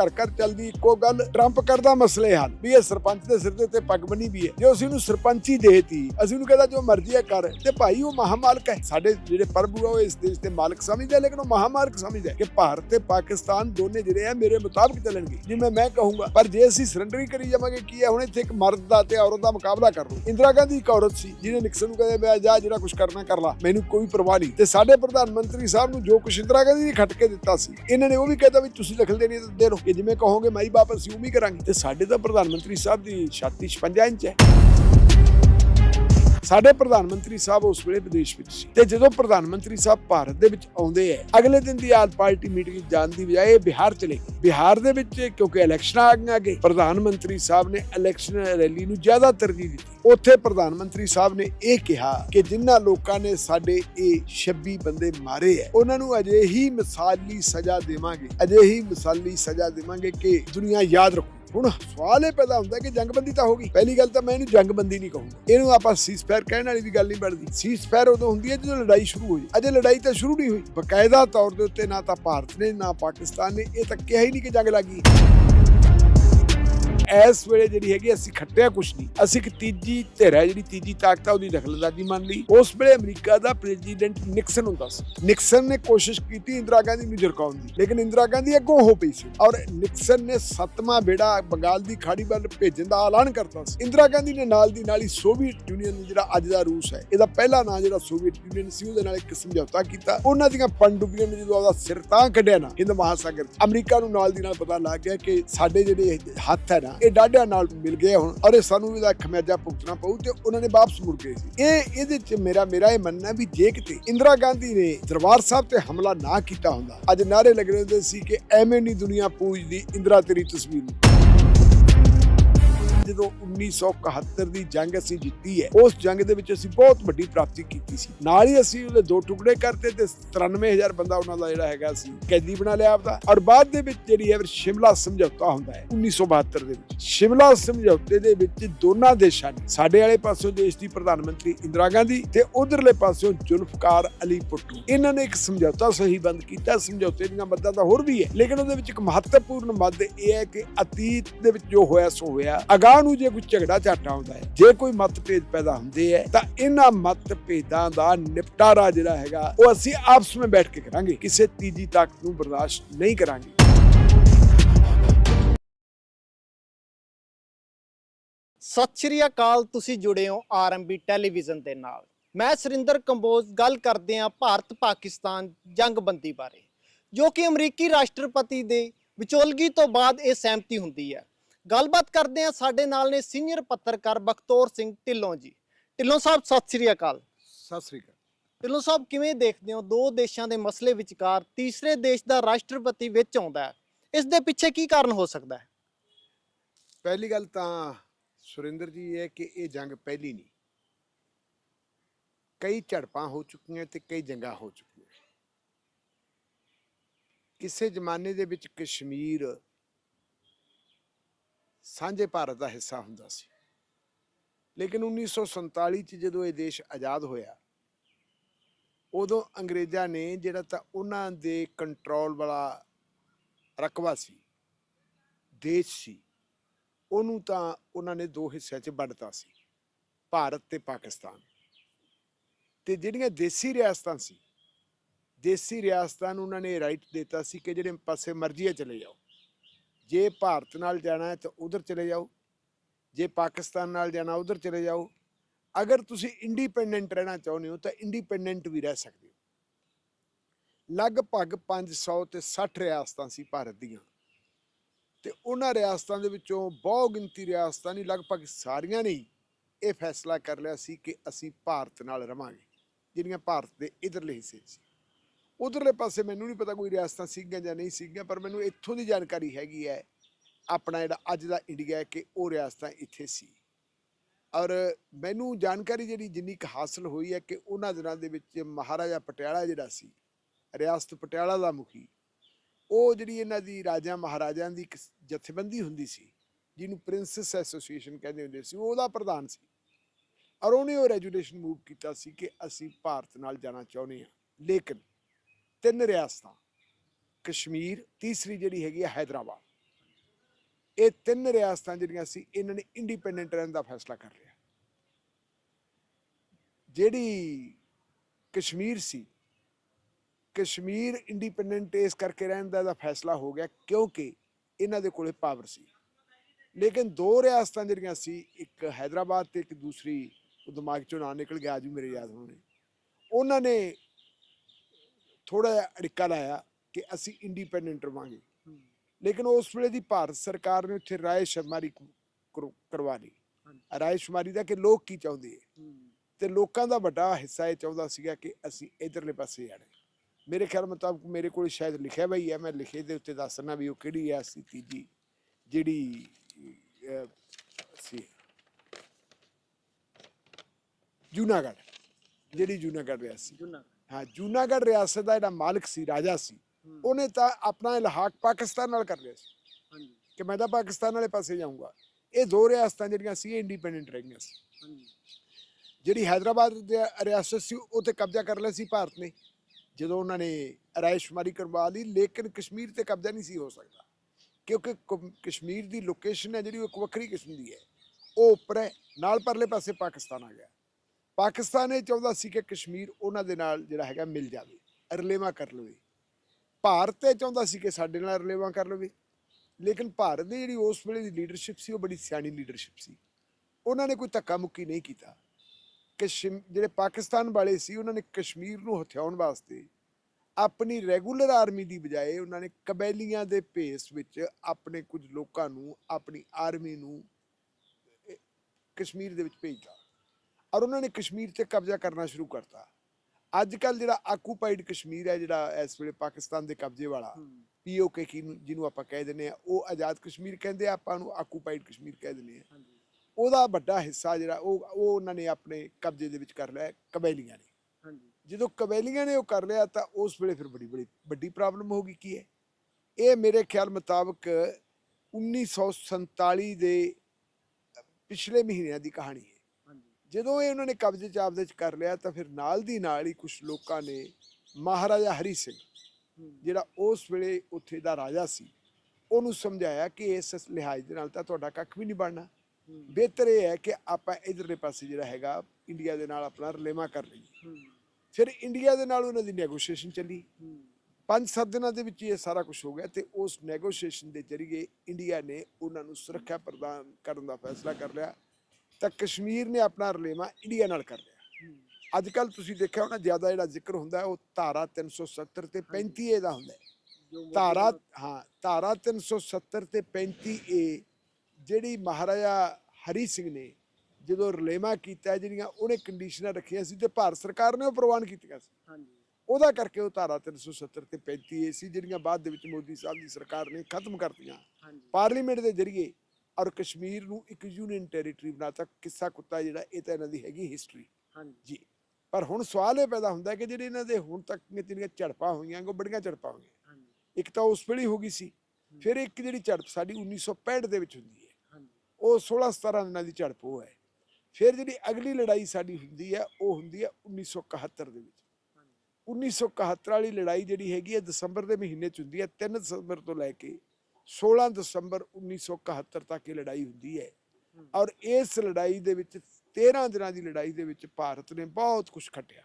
ਘਰ ਘਰ ਚੱਲਦੀ ਇੱਕੋ ਗੱਲ ਟਰੰਪ ਕਰਦਾ ਮਸਲੇ ਹਨ ਵੀ ਇਹ ਸਰਪੰਚ ਦੇ ਸਿਰ ਦੇ ਉੱਤੇ ਪੱਗ ਬੰਨੀ ਵੀ ਹੈ। ਜੇ ਅਸੀਂ ਉਹਨੂੰ ਸਰਪੰਚੀ ਦੇਤੀ, ਅਸੀਂ ਉਹਨੂੰ ਕਹਿੰਦਾ ਜੋ ਮਰਜ਼ੀ ਹੈ ਕਰ। ਤੇ ਭਾਈ ਉਹ ਮਹਾਮਾਲਕ ਹੈ। ਸਾਡੇ ਜਿਹੜੇ ਪ੍ਰਭੂ ਆ, ਉਹ ਇਸ ਦੇਸ਼ ਦੇ ਮਾਲਕ ਸਮਝਦੇ ਲੇਕਿਨ ਉਹ ਮਹਾਮਾਲਕ ਸਮਝਦੇ ਕਿ ਭਾਰਤ ਤੇ ਪਾਕਿਸਤਾਨ ਦੋਨੇ ਜਿਹੜੇ ਆ, ਮੇਰੇ ਮੁਤਾਬਕ ਚੱਲਣਗੇ। ਜਿਵੇਂ ਮੈਂ ਕਹੂੰਗਾ, ਪਰ ਜੇ ਅਸੀਂ ਸਰੈਂਡਰ ਹੀ ਕਰੀ ਜਾਵਾਂਗੇ, ਕੀ ਹੈ? ਹੁਣ ਇੱਥੇ ਇੱਕ ਮਰਦ ਦਾ ਤੇ ਔਰਤ ਦਾ ਮੁਕਾਬਲਾ ਕਰ ਲਓ। ਇੰਦਰਾ ਗਾਂਧੀ ਇੱਕ ਔਰਤ ਸੀ, ਜਿਹਨੇ ਨਿਕਸਨ ਨੂੰ ਕਹਿੰਦੇ, ਮੈਂ ਜਾ ਜਿਹੜਾ ਕੁਝ ਕਰਨਾ, ਕਰ ਲਾ। ਮੈਨੂੰ ਕੋਈ ਪਰਵਾਹ ਨਹੀਂ। ਤੇ ਸਾਡੇ ਪ੍ਰਧਾਨ ਮੰਤਰੀ ਸਾਹਿਬ ਨੂੰ ਜੋ ਕੁਝ ਇੰਦਰਾ ਗਾਂਧੀ ਨੇ ਖੱਟ ਕੇ ਦਿੱਤਾ ਸੀ, ਇਹਨਾਂ ਨੇ ਉਹ ਵੀ ਕਹਿਤਾ ਵੀ ਤੁਸੀਂ ਦਖਲ ਦੇਣੀ ਹੈ ਦੇ ਲਓ। ਕਿ ਜਿਵੇਂ ਕਹੋਗੇ ਮਾਈ ਬਾਪ ਅਸੀਂ ਉਵੇਂ ਹੀ ਕਰਾਂਗੇ। ਤੇ ਸਾਡੇ ਤਾਂ ਪ੍ਰਧਾਨ ਮੰਤਰੀ ਸਾਹਿਬ ਦੀ ਛਾਤੀ 56 ਇੰਚ ਹੈ। ਸਾਡੇ ਪ੍ਰਧਾਨ ਮੰਤਰੀ ਸਾਹਿਬ ਉਸ ਵੇਲੇ ਵਿਦੇਸ਼ ਵਿੱਚ ਸੀ ਤੇ ਜਦੋਂ ਪ੍ਰਧਾਨ ਮੰਤਰੀ ਸਾਹਿਬ ਭਾਰਤ ਦੇ ਵਿੱਚ ਆਉਂਦੇ ਐ, ਅਗਲੇ ਦਿਨ ਦੀ ਆਲ ਪਾਰਟੀ ਮੀਟਿੰਗ ਜਾਣ ਦੀ ਬਜਾਏ ਬਿਹਾਰ ਚਲੇ ਗਏ। ਬਿਹਾਰ ਦੇ ਵਿੱਚ ਕਿਉਂਕਿ ਇਲੈਕਸ਼ਨ ਆ ਗਈਆਂ ਅੱਗੇ, ਪ੍ਰਧਾਨ ਮੰਤਰੀ ਸਾਹਿਬ ਨੇ ਇਲੈਕਸ਼ਨ ਰੈਲੀ ਨੂੰ ਜ਼ਿਆਦਾ ਤਰਜੀਹ ਦਿੱਤੀ। ਉੱਥੇ ਪ੍ਰਧਾਨ ਮੰਤਰੀ ਸਾਹਿਬ ਨੇ ਇਹ ਕਿਹਾ ਕਿ ਜਿਨ੍ਹਾਂ ਲੋਕਾਂ ਨੇ ਸਾਡੇ ਇਹ 26 ਬੰਦੇ ਮਾਰੇ ਐ, ਉਹਨਾਂ ਨੂੰ ਅਜੇ ਹੀ ਮਿਸਾਲੀ ਸਜ਼ਾ ਦੇਵਾਂਗੇ ਅਜੇ ਹੀ ਮਿਸਾਲੀ ਸਜ਼ਾ ਦੇਵਾਂਗੇ ਕਿ ਦੁਨੀਆ ਯਾਦ ਰੱਖੂ। ਹੁਣ ਸਵਾਲ ਇਹ ਪੈਦਾ ਹੁੰਦਾ ਕਿ ਜੰਗਬੰਦੀ ਤਾਂ ਹੋ ਗਈ। ਪਹਿਲੀ ਗੱਲ ਤਾਂ ਮੈਂ ਇਹਨੂੰ ਜੰਗਬੰਦੀ ਨਹੀਂ ਕਹੂੰਗਾ। ਇਹਨੂੰ ਆਪਾਂ ਸੀਜ਼ਫਾਇਰ ਕਹਿਣ ਵਾਲੀ ਵੀ ਗੱਲ ਨਹੀਂ ਬਣਦੀ। ਸੀਜ਼ਫਾਇਰ ਉਦੋਂ ਹੁੰਦੀ ਹੈ ਜਦੋਂ ਲੜਾਈ ਸ਼ੁਰੂ ਹੋ ਜਾਏ। ਅਜੇ ਲੜਾਈ ਤਾਂ ਸ਼ੁਰੂ ਨਹੀਂ ਹੋਈ। ਬਕਾਇਦਾ ਤੌਰ ਦੇ ਉੱਤੇ ਨਾ ਤਾਂ ਭਾਰਤ ਨੇ, ਨਾ ਪਾਕਿਸਤਾਨ ਨੇ ਇਹ ਤਾਂ ਕਿਹਾ ਹੀ ਨਹੀਂ ਕਿ ਜੰਗ ਲੱਗੀ ਇਸ ਵੇਲੇ ਜਿਹੜੀ ਹੈਗੀ ਅਸੀਂ ਖੱਟਿਆ ਕੁਛ ਨਹੀਂ। ਅਸੀਂ ਇੱਕ ਤੀਜੀ ਧਿਰ ਹੈ, ਜਿਹੜੀ ਤੀਜੀ ਤਾਕਤ ਆ, ਉਹਦੀ ਦਖਲਅੰਦਾਜ਼ੀ ਮੰਨ ਲਈ। ਉਸ ਵੇਲੇ ਅਮਰੀਕਾ ਦਾ ਪ੍ਰੈਜ਼ੀਡੈਂਟ ਨਿਕਸਨ ਹੁੰਦਾ ਸੀ। ਨਿਕਸਨ ਨੇ ਕੋਸ਼ਿਸ਼ ਕੀਤੀ ਇੰਦਰਾ ਗਾਂਧੀ ਨੂੰ ਜਰਕਾਉਣ ਦੀ, ਲੇਕਿਨ ਇੰਦਰਾ ਗਾਂਧੀ ਅੱਗੋਂ ਹੋ ਪਈ ਸੀ ਔਰ ਨਿਕਸਨ ਨੇ ਸੱਤਵਾਂ ਬੇੜਾ ਬੰਗਾਲ ਦੀ ਖਾੜੀ ਵੱਲ ਭੇਜਣ ਦਾ ਐਲਾਨ ਕਰਤਾ ਸੀ। ਇੰਦਰਾ ਗਾਂਧੀ ਨੇ ਨਾਲ ਦੀ ਨਾਲ ਹੀ ਸੋਵੀਅਤ ਯੂਨੀਅਨ ਜਿਹੜਾ ਅੱਜ ਦਾ ਰੂਸ ਹੈ, ਇਹਦਾ ਪਹਿਲਾ ਨਾਂ ਜਿਹੜਾ ਸੋਵੀਅਤ ਯੂਨੀਅਨ ਸੀ, ਉਹਦੇ ਨਾਲ ਇੱਕ ਸਮਝੌਤਾ ਕੀਤਾ। ਉਹਨਾਂ ਦੀਆਂ ਪਣਡੁੱਬੀਆਂ ਨੇ ਜਦੋਂ ਉਹਦਾ ਸਿਰ ਤਾਂ ਕੱਢਿਆ ਨਾ, ਹਿੰਦ ਮਹਾਸਾਗਰ ਅਮਰੀਕਾ ਨੂੰ ਨਾਲ ਦੀ ਨਾਲ ਪਤਾ ਲੱਗ ਗਿਆ ਕਿ ਸਾਡੇ ਜਿਹੜੇ ਹੱਥ ਹੈ ਨਾ ਇਹ ਡਾਢਿਆਂ ਨਾਲ ਮਿਲ ਗਏ ਹੁਣ। ਔਰ ਸਾਨੂੰ ਇਹਦਾ ਖਮਿਆਜਾ ਭੁਗਤਣਾ ਪਊ ਤੇ ਉਹਨਾਂ ਨੇ ਵਾਪਸ ਮੁੜ ਗਏ ਸੀ। ਇਹ, ਇਹਦੇ 'ਚ ਮੇਰਾ ਮੇਰਾ ਇਹ ਮੰਨਣਾ ਵੀ ਜੇ ਕਿਤੇ ਇੰਦਰਾ ਗਾਂਧੀ ਨੇ ਦਰਬਾਰ ਸਾਹਿਬ ਤੇ ਹਮਲਾ ਨਾ ਕੀਤਾ ਹੁੰਦਾ, ਅੱਜ ਨਾਰੇ ਲੱਗ ਰਹੇ ਹੁੰਦੇ ਸੀ ਕਿ ਐਵੇਂ ਨਹੀਂ ਦੁਨੀਆ ਪੂਜਦੀ, ਇੰਦਰਾ ਤੇਰੀ ਤਸਵੀਰ ਨੂੰ। ਜਦੋਂ 1971 ਦੀ ਜੰਗ ਅਸੀਂ ਜਿੱਤੀ ਹੈ, ਉਸ ਜੰਗ ਦੇ ਵਿੱਚ ਅਸੀਂ ਬਹੁਤ ਵੱਡੀ ਪ੍ਰਾਪਤੀ ਕੀਤੀ ਸੀ। ਨਾਲ ਹੀ ਅਸੀਂ ਉਹਦੇ ਦੋ ਟੁਕੜੇ ਕਰਤੇ ਤੇ 93000 ਬੰਦਾ ਉਹਨਾਂ ਦਾ ਜਿਹੜਾ ਹੈਗਾ ਸੀ, ਕੈਦੀ ਬਣਾ ਲਿਆ ਆਪਦਾ। ਔਰ ਬਾਅਦ ਦੇ ਵਿੱਚ ਜਿਹੜੀ ਹੈ ਸ਼ਿਮਲਾ ਸਮਝੌਤਾ ਹੁੰਦਾ ਹੈ 1972 ਦੇ ਵਿੱਚ। ਸ਼ਿਮਲਾ ਸਮਝੌਤੇ ਦੇ ਵਿੱਚ ਦੋਨਾਂ ਦੇਸ਼ਾਂ ਨੇ, ਸਾਡੇ ਵਾਲੇ ਪਾਸੋਂ ਦੇਸ਼ ਦੀ ਪ੍ਰਧਾਨ ਮੰਤਰੀ ਇੰਦਰਾ ਗਾਂਧੀ ਤੇ ਉਧਰਲੇ ਪਾਸੋਂ ਜ਼ੁਲਫਕਾਰ ਅਲੀ ਭੁੱਟੋ। ਇਹਨਾਂ ਨੇ ਇੱਕ ਸਮਝੌਤਾ ਸਹੀ ਬੰਦ ਕੀਤਾ, ਸਮਝੌਤੇ ਦੀਆਂ ਮੱਦਾਂ ਤਾਂ ਹੋਰ ਵੀ ਹੈ। ਲੇਕਿਨ ਉਹਦੇ ਵਿੱਚ ਇੱਕ ਮਹੱਤਵਪੂਰਨ ਮੱਦ ਇਹ ਹੈ ਕਿ ਅਤੀਤ ਦੇ ਵਿੱਚ ਜੋ ਹੋਇਆ, ਸੋ ਹੋਇਆ। ਅਗਾਹ ਨੂੰ ਜੇ ਕੋਈ ਝਗੜਾ ਝਾਟਾ ਹੁੰਦਾ ਹੈ, ਜੇ ਕੋਈ ਮਤਭੇਦ ਪੈਦਾ ਹੁੰਦੇ ਹੈ, ਤਾਂ ਇਹਨਾਂ ਮਤਭੇਦਾਂ ਦਾ ਨਿਪਟਾਰਾ ਜਿਹੜਾ ਹੈਗਾ, ਉਹ ਅਸੀਂ ਆਪਸ ਵਿੱਚ ਬੈਠ ਕੇ ਕਰਾਂਗੇ। ਕਿਸੇ ਤੀਜੀ ਤਾਕਤ ਨੂੰ ਬਰਦਾਸ਼ਤ ਨਹੀਂ ਕਰਾਂਗੇ। ਸਤਿ ਸ਼੍ਰੀ ਅਕਾਲ, ਤੁਸੀਂ ਜੁੜੇ ਹੋ ਆਰਐਮਬੀ ਟੈਲੀਵਿਜ਼ਨ ਦੇ ਨਾਲ। ਮੈਂ ਸੁਰਿੰਦਰ ਕੰਬੋਜ, ਗੱਲ ਕਰਦੇ ਹਾਂ ਭਾਰਤ ਪਾਕਿਸਤਾਨ ਜੰਗਬੰਦੀ ਬਾਰੇ, ਜੋ ਕਿ ਅਮਰੀਕੀ ਰਾਸ਼ਟਰਪਤੀ ਦੇ ਵਿਚੋਲਗੀ ਤੋਂ ਬਾਅਦ ਇਹ ਸਹਿਮਤੀ ਹੁੰਦੀ ਹੈ। ਗੱਲਬਾਤ ਕਰਦੇ ਹਾਂ ਸਾਡੇ ਨਾਲ ਨੇ ਸੀਨੀਅਰ ਪੱਤਰਕਾਰ ਬਖਤੌਰ ਸਿੰਘ ਢਿੱਲੋਂ ਜੀ। ਢਿੱਲੋਂ ਸਾਹਿਬ ਸਤਿ ਸ਼੍ਰੀ ਅਕਾਲ। ਸਤਿ ਸ੍ਰੀ ਅਕਾਲ। ਢਿੱਲੋਂ ਸਾਹਿਬ ਕਿਵੇਂ ਦੇਖਦੇ ਹੋ? ਦੋ ਦੇਸ਼ਾਂ ਦੇ ਮਸਲੇ ਵਿਚਕਾਰ ਤੀਸਰੇ ਦੇਸ਼ ਦਾ ਰਾਸ਼ਟਰਪਤੀ ਵਿੱਚ ਆਉਂਦਾ ਹੈ। ਇਸ ਦੇ ਪਿੱਛੇ ਕੀ ਕਾਰਨ ਹੋ ਸਕਦਾ ਹੈ? ਪਹਿਲੀ ਗੱਲ ਤਾਂ ਸੁਰਿੰਦਰ ਜੀ ਇਹ ਹੈ ਕਿ ਇਹ ਜੰਗ ਪਹਿਲੀ ਨਹੀਂ। ਕਈ ਝੜਪਾਂ ਹੋ ਚੁੱਕੀਆਂ ਤੇ ਕਈ ਜੰਗਾਂ ਹੋ ਚੁੱਕੀਆਂ। ਕਿਸੇ ਜ਼ਮਾਨੇ ਦੇ ਵਿੱਚ ਕਸ਼ਮੀਰ ਸਾਂਝੇ ਭਾਰਤ ਦਾ ਹਿੱਸਾ ਹੁੰਦਾ ਸੀ। ਲੇਕਿਨ 1947 ਚ ਜਦੋਂ ਇਹ ਦੇਸ਼ ਆਜ਼ਾਦ ਹੋਇਆ, ਉਦੋਂ ਅੰਗਰੇਜ਼ਾਂ ਨੇ ਜਿਹੜਾ ਤਾਂ ਉਹਨਾਂ ਦੇ ਕੰਟਰੋਲ ਵਾਲਾ ਰਕਬਾ ਸੀ, ਦੇਸ਼ ਸੀ, ਉਹਨੂੰ ਤਾਂ ਉਹਨਾਂ ਨੇ ਦੋ ਹਿੱਸਿਆਂ 'ਚ ਵੰਡਤਾ ਸੀ, ਭਾਰਤ ਤੇ ਪਾਕਿਸਤਾਨ। ਤੇ ਜਿਹੜੀਆਂ ਦੇਸੀ ਰਿਆਸਤਾਂ ਸੀ, ਦੇਸੀ ਰਿਆਸਤਾਂ ਨੂੰ ਉਹਨਾਂ ਨੇ ਰਾਈਟ ਦਿੱਤਾ ਸੀ ਕਿ ਜਿਹੜੇ ਪਾਸੇ ਮਰਜ਼ੀ ਚਲੇ ਜਾਓ। ਜੇ ਭਾਰਤ ਨਾਲ ਜਾਣਾ ਹੈ ਤਾਂ ਉਧਰ ਚਲੇ ਜਾਓ। ਜੇ ਪਾਕਿਸਤਾਨ ਨਾਲ ਜਾਣਾ, ਉਧਰ ਚਲੇ ਜਾਓ। ਅਗਰ ਤੁਸੀਂ ਇੰਡੀਪੈਂਡੈਂਟ ਰਹਿਣਾ ਚਾਹੁੰਦੇ ਹੋ ਤਾਂ ਇੰਡੀਪੈਂਡੈਂਟ ਵੀ ਰਹਿ ਸਕਦੇ ਹੋ। ਲਗਭਗ 500 ਤੇ 60 ਰਿਆਸਤਾਂ ਸੀ ਭਾਰਤ ਦੀਆਂ। ਤੇ ਉਹਨਾਂ ਰਿਆਸਤਾਂ ਦੇ ਵਿੱਚੋਂ ਬਹੁ ਗਿਣਤੀ ਰਿਆਸਤਾਂ ਨਹੀਂ, ਲਗਭਗ ਸਾਰੀਆਂ ਨੇ ਇਹ ਫੈਸਲਾ ਕਰ ਲਿਆ ਸੀ ਕਿ ਅਸੀਂ ਭਾਰਤ ਨਾਲ ਰਵਾਂਗੇ, ਜਿਹੜੀਆਂ ਭਾਰਤ ਦੇ ਇਧਰਲੇ ਹਿੱਸੇ ਸੀ। ਉਧਰਲੇ ਪਾਸੇ ਮੈਨੂੰ ਨਹੀਂ ਪਤਾ ਕੋਈ ਰਿਆਸਤਾਂ ਸੀਗੀਆਂ ਜਾਂ ਨਹੀਂ ਸੀਗੀਆਂ, ਪਰ ਮੈਨੂੰ ਇੱਥੋਂ ਦੀ ਜਾਣਕਾਰੀ ਹੈਗੀ ਹੈ, ਆਪਣਾ ਜਿਹੜਾ ਅੱਜ ਦਾ ਇੰਡੀਆ ਹੈ ਕਿ ਉਹ ਰਿਆਸਤਾਂ ਇੱਥੇ ਸੀ। ਔਰ ਮੈਨੂੰ ਜਾਣਕਾਰੀ ਜਿਹੜੀ ਜਿੰਨੀ ਕੁ ਹਾਸਲ ਹੋਈ ਹੈ ਕਿ ਉਹਨਾਂ ਦਿਨਾਂ ਦੇ ਵਿੱਚ ਮਹਾਰਾਜਾ ਪਟਿਆਲਾ ਜਿਹੜਾ ਸੀ, ਰਿਆਸਤ ਪਟਿਆਲਾ ਦਾ ਮੁਖੀ, ਉਹ ਜਿਹੜੀ ਇਹਨਾਂ ਦੀ ਰਾਜਾ ਮਹਾਰਾਜਿਆਂ ਦੀ ਇੱਕ ਜਥੇਬੰਦੀ ਹੁੰਦੀ ਸੀ, ਜਿਹਨੂੰ ਪ੍ਰਿੰਸੈਸ ਐਸੋਸੀਏਸ਼ਨ ਕਹਿੰਦੇ ਹੁੰਦੇ ਸੀ ਉਹ ਉਹਦਾ ਪ੍ਰਧਾਨ ਸੀ। ਔਰ ਉਹਨੇ ਉਹ ਰੈਜੂਲੇਸ਼ਨ ਮੂਵ ਕੀਤਾ ਸੀ ਕਿ ਅਸੀਂ ਭਾਰਤ ਨਾਲ ਜਾਣਾ ਚਾਹੁੰਦੇ ਹਾਂ। ਲੇਕਿਨ ਤਿੰਨ ਰਿਆਸਤਾਂ, ਕਸ਼ਮੀਰ, ਤੀਸਰੀ ਜਿਹੜੀ ਹੈਗੀ ਹੈ ਹైదరాబాద్ ਇਹ ਤਿੰਨ ਰਿਆਸਤਾਂ ਜਿਹੜੀਆਂ ਸੀ, ਇਹਨਾਂ ਨੇ ਇੰਡੀਪੈਂਡੈਂਟ ਰਹਿਣ ਦਾ ਫੈਸਲਾ ਕਰ ਲਿਆ। ਜਿਹੜੀ ਕਸ਼ਮੀਰ ਸੀ, ਕਸ਼ਮੀਰ ਇੰਡੀਪੈਂਡੈਂਟ ਇਸ ਕਰਕੇ ਰਹਿਣ ਦਾ ਦਾ ਫੈਸਲਾ ਹੋ ਗਿਆ ਕਿਉਂਕਿ ਇਹਨਾਂ ਦੇ ਕੋਲੇ ਪਾਵਰ ਸੀ। ਲੇਕਿਨ ਦੋ ਰਿਆਸਤਾਂ ਜਿਹੜੀਆਂ ਸੀ, ਇੱਕ ਹైదరాబాద్ ਤੇ ਇੱਕ ਦੂਸਰੀ, ਉਹ ਦਿਮਾਗ ਚੋਂ ਨਾ ਨਿਕਲ ਗਿਆ, ਅੱਜ ਵੀ ਮੇਰੇ ਯਾਦ ਹੋਣੇ। ਉਹਨਾਂ ਨੇ ਥੋੜਾ ਜਿਹਾ ਅੜਿੱਕਾ ਲਾਇਆ ਕਿ ਅਸੀਂ ਇੰਡੀਪੈਂਡੈਂਟ ਰਵਾਂਗੇ। ਲੇਕਿਨ ਉਸ ਵੇਲੇ ਦੀ ਭਾਰਤ ਸਰਕਾਰ ਨੇ ਉੱਥੇ ਰਾਏ ਸ਼ੁਮਾਰੀ ਕਰੋ- ਕਰਵਾ ਲਈ। ਰਾਏ ਸ਼ੁਮਾਰੀ ਦਾ ਕਿ ਲੋਕ ਕੀ ਚਾਹੁੰਦੇ ਹੈ। ਤੇ ਲੋਕਾਂ ਦਾ ਵੱਡਾ ਹਿੱਸਾ ਇਹ ਚਾਹੁੰਦਾ ਸੀਗਾ ਕਿ ਅਸੀਂ ਇਧਰਲੇ ਪਾਸੇ ਜਾਣਾ। ਮੇਰੇ ਖਿਆਲ ਮੁਤਾਬਕ ਮੇਰੇ ਕੋਲ ਸ਼ਾਇਦ ਲਿਖਿਆ ਵੀ ਹੈ ਮੈਂ ਲਿਖੇ ਦੇ ਉੱਤੇ ਦੱਸਣਾ ਵੀ ਉਹ ਕਿਹੜੀ ਹੈ ਸੀ ਤੀਜੀ ਜਿਹੜੀ ਸੀ ਜੂਨਾਗੜ੍ਹ। ਜਿਹੜੀ ਜੂਨਾਗੜ੍ਹ ਰਿਆਸਤ ਸੀ। ਹਾਂ ਜੂਨਾਗੜ੍ਹ ਰਿਆਸਤ ਦਾ ਜਿਹੜਾ ਮਾਲਕ ਸੀ ਰਾਜਾ ਸੀ ਉਹਨੇ ਤਾਂ ਆਪਣਾ ਇਲਹਾਕ ਪਾਕਿਸਤਾਨ ਨਾਲ ਕਰ ਲਿਆ ਸੀ। ਹਾਂਜੀ। ਕਿ ਮੈਂ ਤਾਂ ਪਾਕਿਸਤਾਨ ਵਾਲੇ ਪਾਸੇ ਜਾਊਂਗਾ। ਇਹ ਦੋ ਰਿਆਸਤਾਂ ਜਿਹੜੀਆਂ ਸੀ ਇੰਡੀਪੈਂਡੈਂਟ ਰਹਿਗੀਆਂ ਸੀ। ਹਾਂਜੀ। ਜਿਹੜੀ ਹైదరాబాద్ ਦੇ ਰਿਆਸਤ ਸੀ ਉਹ ਤੇ ਕਬਜ਼ਾ ਕਰ ਲਿਆ ਸੀ ਭਾਰਤ ਨੇ। ਜਦੋਂ ਉਹਨਾਂ ਨੇ ਰਾਇਸ਼ਮਾਰੀ ਕਰਵਾ ਲਈ ਲੇਕਿਨ ਕਸ਼ਮੀਰ ਤੇ ਕਬਜ਼ਾ ਨਹੀਂ ਸੀ ਹੋ ਸਕਦਾ। ਕਿਉਂਕਿ ਕਸ਼ਮੀਰ ਦੀ ਲੋਕੇਸ਼ਨ ਹੈ ਜਿਹੜੀ ਉਹ ਇੱਕ ਵੱਖਰੀ ਕਿਸਮ ਦੀ ਹੈ। ਉਹ ਉੱਪਰ ਹੈ ਨਾਲ ਪਰਲੇ ਪਾਸੇ ਪਾਕਿਸਤਾਨ ਆ ਗਿਆ। ਪਾਕਿਸਤਾਨ ਇਹ ਚਾਹੁੰਦਾ ਸੀ ਕਿ ਕਸ਼ਮੀਰ ਉਹਨਾਂ ਦੇ ਨਾਲ ਜਿਹੜਾ ਹੈਗਾ ਮਿਲ ਜਾਵੇ ਰਲੇਵਾ ਕਰ ਲਵੇ। ਭਾਰਤ ਇਹ ਚਾਹੁੰਦਾ ਸੀ ਕਿ ਸਾਡੇ ਨਾਲ ਰਲੇਵਾ ਕਰ ਲਵੇ, ਲੇਕਿਨ ਭਾਰਤ ਦੀ ਜਿਹੜੀ ਉਸ ਵੇਲੇ ਦੀ ਲੀਡਰਸ਼ਿਪ ਸੀ, ਉਹ ਬੜੀ ਸਿਆਣੀ ਲੀਡਰਸ਼ਿਪ ਸੀ। ਉਹਨਾਂ ਨੇ ਕੋਈ ਧੱਕਾ ਮੁੱਕੀ ਨਹੀਂ ਕੀਤਾ। ਕਸ਼ਮ, ਜਿਹੜੇ ਪਾਕਿਸਤਾਨ ਵਾਲੇ ਸੀ, ਉਹਨਾਂ ਨੇ ਕਸ਼ਮੀਰ ਨੂੰ ਹਥਿਆਉਣ ਵਾਸਤੇ ਆਪਣੀ ਰੈਗੂਲਰ ਆਰਮੀ ਦੀ ਬਜਾਏ ਉਹਨਾਂ ਨੇ ਕਬੈਲੀਆਂ ਦੇ ਭੇਸ ਵਿੱਚ ਆਪਣੇ ਕੁਝ ਲੋਕਾਂ ਨੂੰ, ਆਪਣੀ ਆਰਮੀ ਨੂੰ ਕਸ਼ਮੀਰ ਦੇ ਵਿੱਚ ਭੇਜਤਾ। ਔਰ ਉਹਨਾਂ ਨੇ ਕਸ਼ਮੀਰ ਤੇ ਕਬਜ਼ਾ ਕਰਨਾ ਸ਼ੁਰੂ ਕਰਤਾ। ਅੱਜ ਕੱਲ ਜਿਹੜਾ ਆਕੂਪਾਈਡ ਕਸ਼ਮੀਰ ਹੈ ਜਿਹੜਾ ਇਸ ਵੇਲੇ ਪਾਕਿਸਤਾਨ ਦੇ ਕਬਜ਼ੇ ਵਾਲਾ ਪੀਓਕੇ ਜਿਹਨੂੰ ਆਪਾਂ ਕਹਿ ਦਿੰਦੇ ਆ ਉਹ ਆਜ਼ਾਦ ਕਸ਼ਮੀਰ ਕਹਿੰਦੇ ਆ ਆਪਾਂ ਨੂੰ ਆਕੂਪਾਈਡ ਕਸ਼ਮੀਰ ਕਹਿ ਦਿੰਦੇ ਆ ਉਹਦਾ ਵੱਡਾ ਹਿੱਸਾ ਜਿਹੜਾ ਉਹ ਉਹ ਉਹਨਾਂ ਨੇ ਆਪਣੇ ਕਬਜ਼ੇ ਦੇ ਵਿੱਚ ਕਰ ਲਿਆ ਕਬੈਲੀਆਂ ਨੇ। ਜਦੋਂ ਕਬੈਲੀਆਂ ਨੇ ਉਹ ਕਰ ਲਿਆ ਤਾਂ ਉਸ ਵੇਲੇ ਫਿਰ ਬੜੀ ਬੜੀ ਵੱਡੀ ਪ੍ਰੋਬਲਮ ਹੋ ਗਈ ਕੀ ਹੈ? ਇਹ ਮੇਰੇ ਖਿਆਲ ਮੁਤਾਬਕ 1947 ਦੇ ਪਿਛਲੇ ਮਹੀਨਿਆਂ ਦੀ ਕਹਾਣੀ ਜਦੋਂ ਇਹ ਉਹਨਾਂ ਨੇ ਕਬਜ਼ੇ ਚ ਆਪਦੇ ਚ ਕਰ ਲਿਆ ਤਾਂ ਫਿਰ ਨਾਲ ਦੀ ਨਾਲ ਹੀ ਕੁਝ ਲੋਕਾਂ ਨੇ ਮਹਾਰਾਜਾ ਹਰੀ ਸਿੰਘ ਜਿਹੜਾ ਉਸ ਵੇਲੇ ਉੱਥੇ ਦਾ ਰਾਜਾ ਸੀ ਉਹਨੂੰ ਸਮਝਾਇਆ ਕਿ ਇਸ ਲਿਹਾਜ਼ ਦੇ ਨਾਲ ਤਾਂ ਤੁਹਾਡਾ ਕੱਖ ਵੀ ਨਹੀਂ ਬਣਨਾ। ਬਿਹਤਰ ਇਹ ਹੈ ਕਿ ਆਪਾਂ ਇਧਰਲੇ ਪਾਸੇ ਜਿਹੜਾ ਹੈਗਾ ਇੰਡੀਆ ਦੇ ਨਾਲ ਆਪਣਾ ਰਲੇਵਾ ਕਰ ਲਈਏ। ਫਿਰ ਇੰਡੀਆ ਦੇ ਨਾਲ ਉਹਨਾਂ ਦੀ ਨੈਗੋਸ਼ੀਏਸ਼ਨ ਚੱਲੀ। ਪੰਜ ਸੱਤ ਦਿਨਾਂ ਦੇ ਵਿੱਚ ਇਹ ਸਾਰਾ ਕੁਝ ਹੋ ਗਿਆ ਤੇ ਉਸ ਨੈਗੋਸ਼ੀਏਸ਼ਨ ਦੇ ਜ਼ਰੀਏ ਇੰਡੀਆ ਨੇ ਉਹਨਾਂ ਨੂੰ ਸੁਰੱਖਿਆ ਪ੍ਰਦਾਨ ਕਰਨ ਦਾ ਫੈਸਲਾ ਕਰ ਲਿਆ। ਤਾਂ ਕਸ਼ਮੀਰ ਨੇ ਆਪਣਾ ਰਲੇਵਾ ਇੰਡੀਆ ਨਾਲ ਕਰ ਲਿਆ। ਅੱਜ ਕੱਲ ਤੁਸੀਂ ਦੇਖਿਆ ਹੋਣਾ ਜ਼ਿਆਦਾ ਜਿਹੜਾ ਜ਼ਿਕਰ ਹੁੰਦਾ ਉਹ ਧਾਰਾ 370 ਤੇ 35 ਏ ਦਾ ਹੁੰਦਾ ਹੈ। ਧਾਰਾ ਹਾਂ ਧਾਰਾ 370 ਤੇ 35 ਏ ਜਿਹੜੀ ਮਹਾਰਾਜਾ ਹਰੀ ਸਿੰਘ ਨੇ ਜਦੋਂ ਰਲੇਵਾ ਕੀਤਾ ਜਿਹੜੀਆਂ ਉਹਨੇ ਕੰਡੀਸ਼ਨਾਂ ਰੱਖੀਆਂ ਸੀ ਤੇ ਭਾਰਤ ਸਰਕਾਰ ਨੇ ਉਹ ਪ੍ਰਵਾਨ ਕੀਤੀਆਂ ਸੀ। ਉਹਦਾ ਕਰਕੇ ਉਹ ਧਾਰਾ 370 ਤੇ 35 ਏ ਸੀ ਜਿਹੜੀਆਂ ਬਾਅਦ ਦੇ ਵਿੱਚ ਮੋਦੀ ਸਾਹਿਬ ਦੀ ਸਰਕਾਰ ਨੇ ਖਤਮ ਕਰਤੀਆਂ। ਪਾਰਲੀਮੈਂਟ ਦੇ ਜ਼ਰੀਏ ਔਰ ਕਸ਼ਮੀਰ ਨੂੰ ਇੱਕ ਯੂਨੀਅਨ ਟੈਰੀਟਰੀ ਬਣਾਤਾ ਕਿੱਸਾ ਕੁੱਤਾ ਜਿਹੜਾ ਇਹ ਤਾਂ ਇਹਨਾਂ ਦੀ ਹੈਗੀ ਹਿਸਟਰੀ ਜੀ। ਪਰ ਹੁਣ ਸਵਾਲ ਇਹ ਪੈਦਾ ਹੁੰਦਾ ਕਿ ਜਿਹੜੇ ਇਹਨਾਂ ਦੇ ਹੁਣ ਤੱਕ ਜਿਹੜੀਆਂ ਝੜਪਾਂ ਹੋਈਆਂ ਉਹ ਬੜੀਆਂ ਝੜਪਾਂ ਹੋਈਆਂ। ਇੱਕ ਤਾਂ ਉਸ ਵੇਲੇ ਹੀ ਹੋ ਗਈ ਸੀ ਫਿਰ ਇੱਕ ਜਿਹੜੀ ਝੜਪ ਸਾਡੀ 1965 ਦੇ ਵਿੱਚ ਹੁੰਦੀ ਹੈ ਉਹ 16 17 ਦਿਨਾਂ ਦੀ ਝੜਪ ਉਹ ਹੈ। ਫਿਰ ਜਿਹੜੀ ਅਗਲੀ ਲੜਾਈ ਸਾਡੀ ਹੁੰਦੀ ਹੈ ਉਹ ਹੁੰਦੀ ਹੈ 1971 ਦੇ ਵਿੱਚ। 1971 ਵਾਲੀ ਲੜਾਈ ਜਿਹੜੀ ਹੈਗੀ ਹੈ ਦਸੰਬਰ ਦੇ ਮਹੀਨੇ ਚ ਹੁੰਦੀ ਹੈ 3 ਦਸੰਬਰ ਤੋਂ ਲੈ ਕੇ 16 ਦਸੰਬਰ 1971 ਤੱਕ ਇਹ ਲੜਾਈ ਹੁੰਦੀ ਹੈ। ਔਰ ਇਸ ਲੜਾਈ ਦੇ ਵਿੱਚ 13 ਦਿਨਾਂ ਦੀ ਲੜਾਈ ਦੇ ਵਿੱਚ ਭਾਰਤ ਨੇ ਬਹੁਤ ਕੁਝ ਖੱਟਿਆ।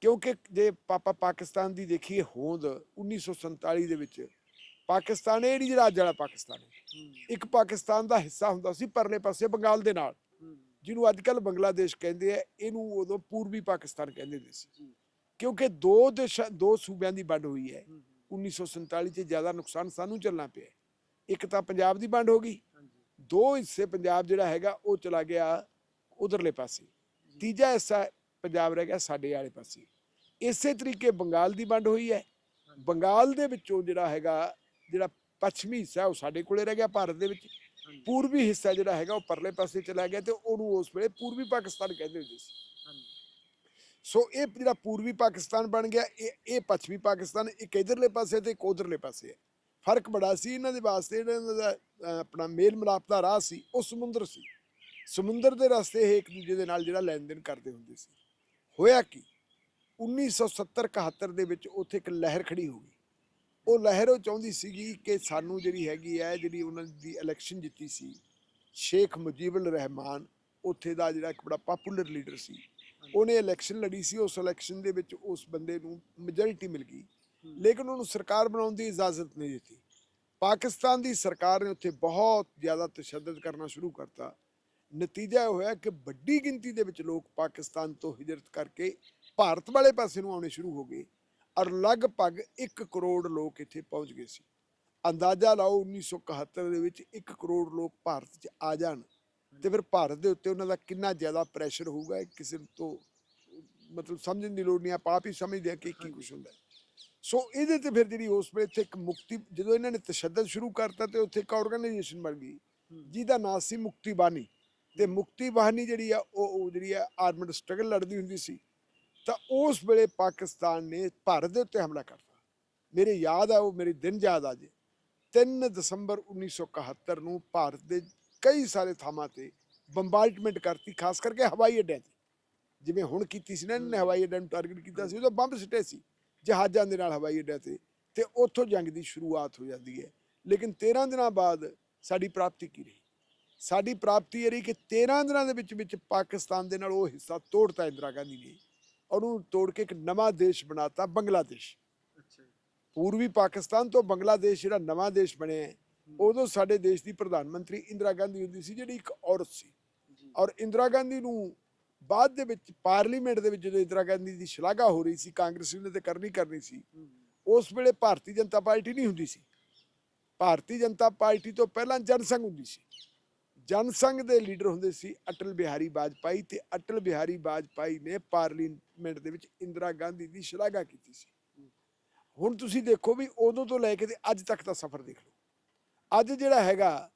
ਕਿਉਂਕਿ ਜੇ ਪਾਪਾ ਪਾਕਿਸਤਾਨ ਦੀ ਦੇਖੀਏ ਹੋਂਦ 1947 ਦੇ ਵਿੱਚ ਪਾਕਿਸਤਾਨ ਇਹ ਨਹੀਂ ਜਿਹੜਾ ਅੱਜ ਵਾਲਾ ਪਾਕਿਸਤਾਨ ਇੱਕ ਪਾਕਿਸਤਾਨ ਦਾ ਹਿੱਸਾ ਹੁੰਦਾ ਸੀ ਪਰਲੇ ਪਾਸੇ ਬੰਗਾਲ ਦੇ ਨਾਲ। ਜਿਹਨੂੰ ਅੱਜ ਕੱਲ ਬੰਗਲਾਦੇਸ਼ ਕਹਿੰਦੇ ਆ ਇਹਨੂੰ ਉਦੋਂ ਪੂਰਬੀ ਪਾਕਿਸਤਾਨ ਕਹਿੰਦੇ ਹੁੰਦੇ ਸੀ। ਕਿਉਂਕਿ ਦੋ ਦੇਸ਼ਾਂ ਦੋ ਸੂਬਿਆਂ ਦੀ ਵੰਡ ਹੋਈ ਹੈ। 1947 ਚ ਜ਼ਿਆਦਾ ਨੁਕਸਾਨ ਸਾਨੂੰ ਚੱਲਣਾ ਪਿਆ ਇੱਕ ਤਾਂ ਪੰਜਾਬ ਦੀ ਵੰਡ ਹੋ ਗਈ। ਦੋ ਹਿੱਸੇ ਪੰਜਾਬ ਜਿਹੜਾ ਹੈਗਾ ਉਹ ਚਲਾ ਗਿਆ ਉਧਰਲੇ ਪਾਸੇ। ਤੀਜਾ ਹਿੱਸਾ ਪੰਜਾਬ ਰਹਿ ਗਿਆ ਸਾਡੇ ਵਾਲੇ ਪਾਸੇ। ਇਸੇ ਤਰੀਕੇ ਬੰਗਾਲ ਦੀ ਵੰਡ ਹੋਈ ਹੈ। ਬੰਗਾਲ ਦੇ ਵਿੱਚੋਂ ਜਿਹੜਾ ਹੈਗਾ ਜਿਹੜਾ ਪੱਛਮੀ ਹਿੱਸਾ ਉਹ ਸਾਡੇ ਕੋਲੇ ਰਹਿ ਗਿਆ ਭਾਰਤ ਦੇ ਵਿੱਚ। ਪੂਰਬੀ ਹਿੱਸਾ ਜਿਹੜਾ ਹੈਗਾ ਉਹ ਪਰਲੇ ਪਾਸੇ ਚਲਾ ਗਿਆ ਤੇ ਉਹਨੂੰ ਉਸ ਵੇਲੇ ਪੂਰਬੀ ਪਾਕਿਸਤਾਨ ਕਹਿੰਦੇ ਹੁੰਦੇ ਸੀ। ਸੋ ਇਹ ਜਿਹੜਾ ਪੂਰਬੀ ਪਾਕਿਸਤਾਨ ਬਣ ਗਿਆ, ਇਹ ਇਹ ਪੱਛਮੀ ਪਾਕਿਸਤਾਨ, ਇੱਕ ਇਧਰਲੇ ਪਾਸੇ ਤੇ ਇੱਕ ਉਧਰਲੇ ਪਾਸੇ ਹੈ। ਫ਼ਰਕ ਬੜਾ ਸੀ ਇਹਨਾਂ ਦੇ ਵਾਸਤੇ, ਜਿਹੜਾ ਇਹਨਾਂ ਦਾ ਆਪਣਾ ਮੇਲ ਮਿਲਾਪ ਦਾ ਰਾਹ ਸੀ, ਉਹ ਸਮੁੰਦਰ ਸੀ। ਸਮੁੰਦਰ ਦੇ ਰਸਤੇ ਇਹ ਇੱਕ ਦੂਜੇ ਦੇ ਨਾਲ ਜਿਹੜਾ ਲੈਣ ਦੇਣ ਕਰਦੇ ਹੁੰਦੇ ਸੀ। ਹੋਇਆ ਕੀ? 1970 71 ਦੇ ਵਿੱਚ ਉੱਥੇ ਇੱਕ ਲਹਿਰ ਖੜੀ ਹੋ ਗਈ। ਉਹ ਲਹਿਰ ਉਹ ਚਾਹੁੰਦੀ ਸੀਗੀ ਕਿ ਸਾਨੂੰ ਜਿਹੜੀ ਹੈਗੀ ਹੈ, ਜਿਹੜੀ ਉਹਨਾਂ ਦੀ ਇਲੈਕਸ਼ਨ ਜਿੱਤੀ ਸੀ, ਸ਼ੇਖ ਮੁਜੀਬੁਲ ਰਹਿਮਾਨ ਉੱਥੇ ਦਾ ਜਿਹੜਾ ਇੱਕ ਬੜਾ ਪਪੂਲਰ ਲੀਡਰ ਸੀ ਉਹਨੇ ਇਲੈਕਸ਼ਨ ਲੜੀ ਸੀ ਉਸ ਇਲੈਕਸ਼ਨ ਦੇ ਵਿੱਚ ਉਸ ਬੰਦੇ ਨੂੰ ਮੈਜੋਰਿਟੀ ਮਿਲ ਗਈ। ਲੇਕਿਨ ਉਹਨੂੰ ਸਰਕਾਰ ਬਣਾਉਣ ਦੀ ਇਜਾਜ਼ਤ ਨਹੀਂ ਦਿੱਤੀ। ਪਾਕਿਸਤਾਨ ਦੀ ਸਰਕਾਰ ਨੇ ਉੱਥੇ ਬਹੁਤ ਜ਼ਿਆਦਾ ਤਸ਼ੱਦਦ ਕਰਨਾ ਸ਼ੁਰੂ ਕਰਤਾ। ਨਤੀਜਾ ਇਹ ਹੋਇਆ ਕਿ ਵੱਡੀ ਗਿਣਤੀ ਦੇ ਵਿੱਚ ਲੋਕ ਪਾਕਿਸਤਾਨ ਤੋਂ ਹਿਜਰਤ ਕਰਕੇ ਭਾਰਤ ਵਾਲੇ ਪਾਸੇ ਨੂੰ ਆਉਣੇ ਸ਼ੁਰੂ ਹੋ ਗਏ ਔਰ ਲਗਭਗ 1 ਕਰੋੜ ਲੋਕ ਇੱਥੇ ਪਹੁੰਚ ਗਏ ਸੀ। ਅੰਦਾਜ਼ਾ ਲਾਓ 1971 ਦੇ ਵਿੱਚ 1 ਕਰੋੜ ਲੋਕ ਭਾਰਤ 'ਚ ਆ ਜਾਣ। ਤੇ ਫਿਰ ਭਾਰਤ ਦੇ ਉੱਤੇ ਉਹਨਾਂ ਦਾ ਕਿੰਨਾ ਜ਼ਿਆਦਾ ਪ੍ਰੈਸ਼ਰ ਹੋਊਗਾ ਕਿਸੇ ਤੋਂ ਮਤਲਬ ਸਮਝਣ ਦੀ ਲੋੜ ਨਹੀਂ ਆਪ ਆਪ ਹੀ ਸਮਝਦੇ ਆ ਕਿ ਕੀ ਕੁਝ ਹੁੰਦਾ। ਸੋ ਇਹਦੇ ਤੇ ਫਿਰ ਜਿਹੜੀ ਉਸ ਵੇਲੇ ਇੱਥੇ ਇੱਕ ਮੁਕਤੀ ਜਦੋਂ ਇਹਨਾਂ ਨੇ ਤਸ਼ੱਦਦ ਸ਼ੁਰੂ ਕਰਤਾ ਤੇ ਉੱਥੇ ਇੱਕ ਆਰਗੇਨਾਈਜੇਸ਼ਨ ਬਣ ਗਈ ਜਿਹਦਾ ਨਾਮ ਸੀ ਮੁਕਤੀ ਬਾਣੀ ਤੇ ਮੁਕਤੀ ਬਾਣੀ ਜਿਹੜੀ ਆ ਉਹ ਉਹ ਜਿਹੜੀ ਆ ਆਰਮਡ ਸਟਰਗਲ ਲੜਦੀ ਹੁੰਦੀ ਸੀ। ਤਾਂ ਉਸ ਵੇਲੇ ਪਾਕਿਸਤਾਨ ਨੇ ਭਾਰਤ ਦੇ ਉੱਤੇ ਹਮਲਾ ਕਰਤਾ। ਮੇਰੇ ਯਾਦ ਆ ਉਹ ਮੇਰੀ ਦਿਨ ਯਾਦ ਆ ਜੇ। 3 ਦਸੰਬਰ 1971 ਨੂੰ ਭਾਰਤ ਦੇ ਕਈ ਸਾਰੇ ਥਾਵਾਂ ਤੇ ਬੰਬਾਰਡਮੈਂਟ ਕਰਤੀ ਖਾਸ ਕਰਕੇ ਹਵਾਈ ਅੱਡਿਆਂ ਤੇ ਜਿਵੇਂ ਹੁਣ ਕੀਤੀ ਸੀ ਨਾ ਇਹਨਾਂ ਨੇ ਹਵਾਈ ਅੱਡਿਆਂ ਨੂੰ ਟਾਰਗੇਟ ਕੀਤਾ ਸੀ ਉਦੋਂ ਬੰਬ ਸਿੱਟੇ ਸੀ ਜਹਾਜ਼ਾਂ ਦੇ ਨਾਲ ਹਵਾਈ ਅੱਡਿਆਂ ਤੇ ਤੇ ਉੱਥੋਂ ਜੰਗ ਦੀ ਸ਼ੁਰੂਆਤ ਹੋ ਜਾਂਦੀ ਹੈ। ਲੇਕਿਨ 13 ਦਿਨਾਂ ਬਾਅਦ ਸਾਡੀ ਪ੍ਰਾਪਤੀ ਕੀ ਰਹੀ? ਸਾਡੀ ਪ੍ਰਾਪਤੀ ਇਹ ਰਹੀ ਕਿ 13 ਦਿਨਾਂ ਦੇ ਵਿੱਚ ਵਿੱਚ ਪਾਕਿਸਤਾਨ ਦੇ ਨਾਲ ਉਹ ਹਿੱਸਾ ਤੋੜਤਾ ਇੰਦਰਾ ਗਾਂਧੀ ਨੇ ਔਰ ਉਹਨੂੰ ਤੋੜ ਕੇ ਇੱਕ ਨਵਾਂ ਦੇਸ਼ ਬਣਾਤਾ ਬੰਗਲਾਦੇਸ਼। ਅੱਛਾ ਪੂਰਬੀ ਪਾਕਿਸਤਾਨ ਤੋਂ ਬੰਗਲਾਦੇਸ਼ ਜਿਹੜਾ ਨਵਾਂ ਦੇਸ਼ ਬਣਿਆ ਉਦੋਂ ਸਾਡੇ ਦੇਸ਼ ਦੀ ਪ੍ਰਧਾਨ ਮੰਤਰੀ ਇੰਦਰਾ ਗਾਂਧੀ ਹੁੰਦੀ ਸੀ ਜਿਹੜੀ ਇੱਕ ਔਰਤ ਸੀ। ਔਰ ਇੰਦਰਾ ਗਾਂਧੀ ਨੂੰ ਬਾਅਦ ਦੇ ਵਿੱਚ ਪਾਰਲੀਮੈਂਟ ਦੇ ਵਿੱਚ ਜਦੋਂ ਇੰਦਰਾ ਗਾਂਧੀ ਦੀ ਸ਼ਲਾਘਾ ਹੋ ਰਹੀ ਸੀ ਕਾਂਗਰਸ ਨੇ ਤੇ ਕਰਨੀ ਕਰਨੀ ਸੀ ਉਸ ਵੇਲੇ ਭਾਰਤੀ ਜਨਤਾ ਪਾਰਟੀ ਨਹੀਂ ਹੁੰਦੀ ਸੀ। ਭਾਰਤੀ ਜਨਤਾ ਪਾਰਟੀ ਤੋਂ ਪਹਿਲਾਂ ਜਨਸੰਘ ਹੁੰਦੀ ਸੀ। ਜਨਸੰਘ ਦੇ ਲੀਡਰ ਹੁੰਦੇ ਸੀ ਅਟਲ ਬਿਹਾਰੀ ਵਾਜਪਾਈ ਤੇ ਅਟਲ ਬਿਹਾਰੀ ਵਾਜਪਾਈ ਨੇ ਪਾਰਲੀਮੈਂਟ ਦੇ ਵਿੱਚ ਇੰਦਰਾ ਗਾਂਧੀ ਦੀ ਸ਼ਲਾਘਾ ਕੀਤੀ ਸੀ। ਹੁਣ ਤੁਸੀਂ ਦੇਖੋ ਵੀ ਉਦੋਂ ਤੋਂ ਲੈ ਕੇ ਤੇ ਅੱਜ ਤੱਕ ਦਾ ਸਫ਼ਰ ਦੇਖ ਲਓ। ਅੱਜ ਜਿਹੜਾ ਹੈਗਾ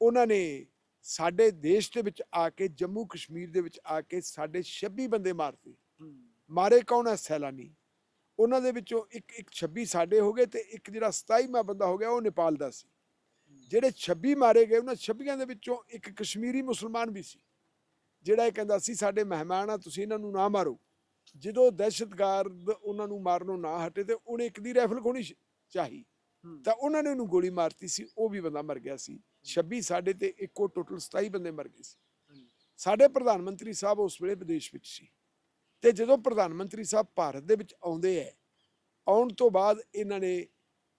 ਉਹਨਾਂ ਨੇ ਸਾਡੇ ਦੇਸ਼ ਦੇ ਵਿੱਚ ਆ ਕੇ ਜੰਮੂ ਕਸ਼ਮੀਰ ਦੇ ਵਿੱਚ ਆ ਕੇ ਸਾਡੇ 26 ਬੰਦੇ ਮਾਰਤੇ। ਮਾਰੇ ਕੌਣ ਹੈ ਸੈਲਾਨੀ। ਉਹਨਾਂ ਦੇ ਵਿੱਚੋਂ ਇੱਕ ਇੱਕ 26 ਸਾਡੇ ਹੋ ਗਏ ਤੇ ਇੱਕ ਜਿਹੜਾ 27ਵਾਂ ਬੰਦਾ ਹੋ ਗਿਆ ਉਹ ਨੇਪਾਲ ਦਾ ਸੀ। ਜਿਹੜੇ 26 ਮਾਰੇ ਗਏ ਉਹਨਾਂ 26ਾਂ ਦੇ ਵਿੱਚੋਂ ਇੱਕ ਕਸ਼ਮੀਰੀ ਮੁਸਲਮਾਨ ਵੀ ਸੀ। ਜਿਹੜਾ ਇਹ ਕਹਿੰਦਾ ਸੀ ਸਾਡੇ ਮਹਿਮਾਨ ਆ ਤੁਸੀਂ ਇਹਨਾਂ ਨੂੰ ਨਾ ਮਾਰੋ। ਜਦੋਂ ਦਹਿਸ਼ਤਗਰਦ ਉਹਨਾਂ ਨੂੰ ਮਾਰਨੋਂ ਨਾ ਹਟੇ ਤੇ ਉਹਨੇ ਇੱਕ ਦੀ ਰਾਈਫਲ ਖੋਣੀ ਚਾਹੀ। ਤਾਂ ਉਹਨਾਂ ਨੇ ਉਹਨੂੰ ਗੋਲੀ ਮਾਰਤੀ ਸੀ ਉਹ ਵੀ ਬੰਦਾ ਮਰ ਗਿਆ ਸੀ। 26 ਸਾਡੇ ਤੇ ਇੱਕੋ ਟੋਟਲ 27 ਬੰਦੇ ਮਰ ਗਏ ਸੀ। ਸਾਡੇ ਪ੍ਰਧਾਨ ਮੰਤਰੀ ਸਾਹਿਬ ਉਸ ਵੇਲੇ ਵਿਦੇਸ਼ ਵਿੱਚ ਸੀ। ਤੇ ਜਦੋਂ ਪ੍ਰਧਾਨ ਮੰਤਰੀ ਸਾਹਿਬ ਭਾਰਤ ਦੇ ਵਿੱਚ ਆਉਂਦੇ ਐ ਆਉਣ ਤੋਂ ਬਾਅਦ ਇਹਨਾਂ ਨੇ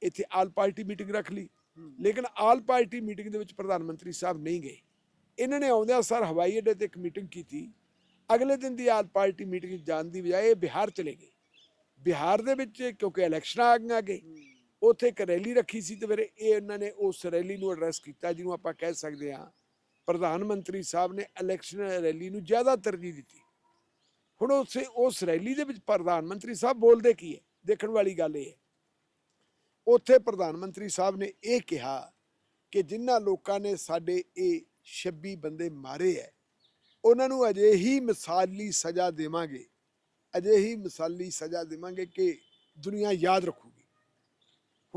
ਇੱਥੇ ਆਲ ਪਾਰਟੀ ਮੀਟਿੰਗ ਰੱਖ ਲਈ। ਲੇਕਿਨ ਆਲ ਪਾਰਟੀ ਮੀਟਿੰਗ ਦੇ ਵਿੱਚ ਪ੍ਰਧਾਨ ਮੰਤਰੀ ਸਾਹਿਬ ਨਹੀਂ ਗਏ। ਇਹਨਾਂ ਨੇ ਆਉਂਦਿਆਂ ਸਰ ਹਵਾਈ ਅੱਡੇ ਤੇ ਇੱਕ ਮੀਟਿੰਗ ਕੀਤੀ। ਅਗਲੇ ਦਿਨ ਦੀ ਆਲ ਪਾਰਟੀ ਮੀਟਿੰਗ ਜਾਣ ਦੀ ਬਜਾਏ ਬਿਹਾਰ ਚਲੇ ਗਏ। ਬਿਹਾਰ ਦੇ ਵਿੱਚ ਕਿਉਂਕਿ ਇਲੈਕਸ਼ਨਾਂ ਆ ਗਈਆਂ ਅੱਗੇ। ਉੱਥੇ ਇੱਕ ਰੈਲੀ ਰੱਖੀ ਸੀ ਤੇ ਫਿਰ ਇਹ ਇਹਨਾਂ ਨੇ ਉਸ ਰੈਲੀ ਨੂੰ ਐਡਰੈਸ ਕੀਤਾ, ਜਿਹਨੂੰ ਆਪਾਂ ਕਹਿ ਸਕਦੇ ਹਾਂ ਪ੍ਰਧਾਨ ਮੰਤਰੀ ਸਾਹਿਬ ਨੇ ਇਲੈਕਸ਼ਨ ਰੈਲੀ ਨੂੰ ਜ਼ਿਆਦਾ ਤਰਜੀਹ ਦਿੱਤੀ। ਹੁਣ ਉਸੇ, ਉਸ ਰੈਲੀ ਦੇ ਵਿੱਚ ਪ੍ਰਧਾਨ ਮੰਤਰੀ ਸਾਹਿਬ ਬੋਲਦੇ ਕੀ ਹੈ? ਦੇਖਣ ਵਾਲੀ ਗੱਲ ਇਹ ਹੈ। ਉੱਥੇ ਪ੍ਰਧਾਨ ਮੰਤਰੀ ਸਾਹਿਬ ਨੇ ਇਹ ਕਿਹਾ ਕਿ ਜਿਨ੍ਹਾਂ ਲੋਕਾਂ ਨੇ ਸਾਡੇ ਇਹ 26 ਬੰਦੇ ਮਾਰੇ ਹੈ, ਉਹਨਾਂ ਨੂੰ ਅਜੇ ਹੀ ਮਿਸਾਲੀ ਸਜ਼ਾ ਦੇਵਾਂਗੇ, ਅਜੇ ਹੀ ਮਿਸਾਲੀ ਸਜ਼ਾ ਦੇਵਾਂਗੇ ਕਿ ਦੁਨੀਆ ਯਾਦ ਰੱਖੂਗੀ।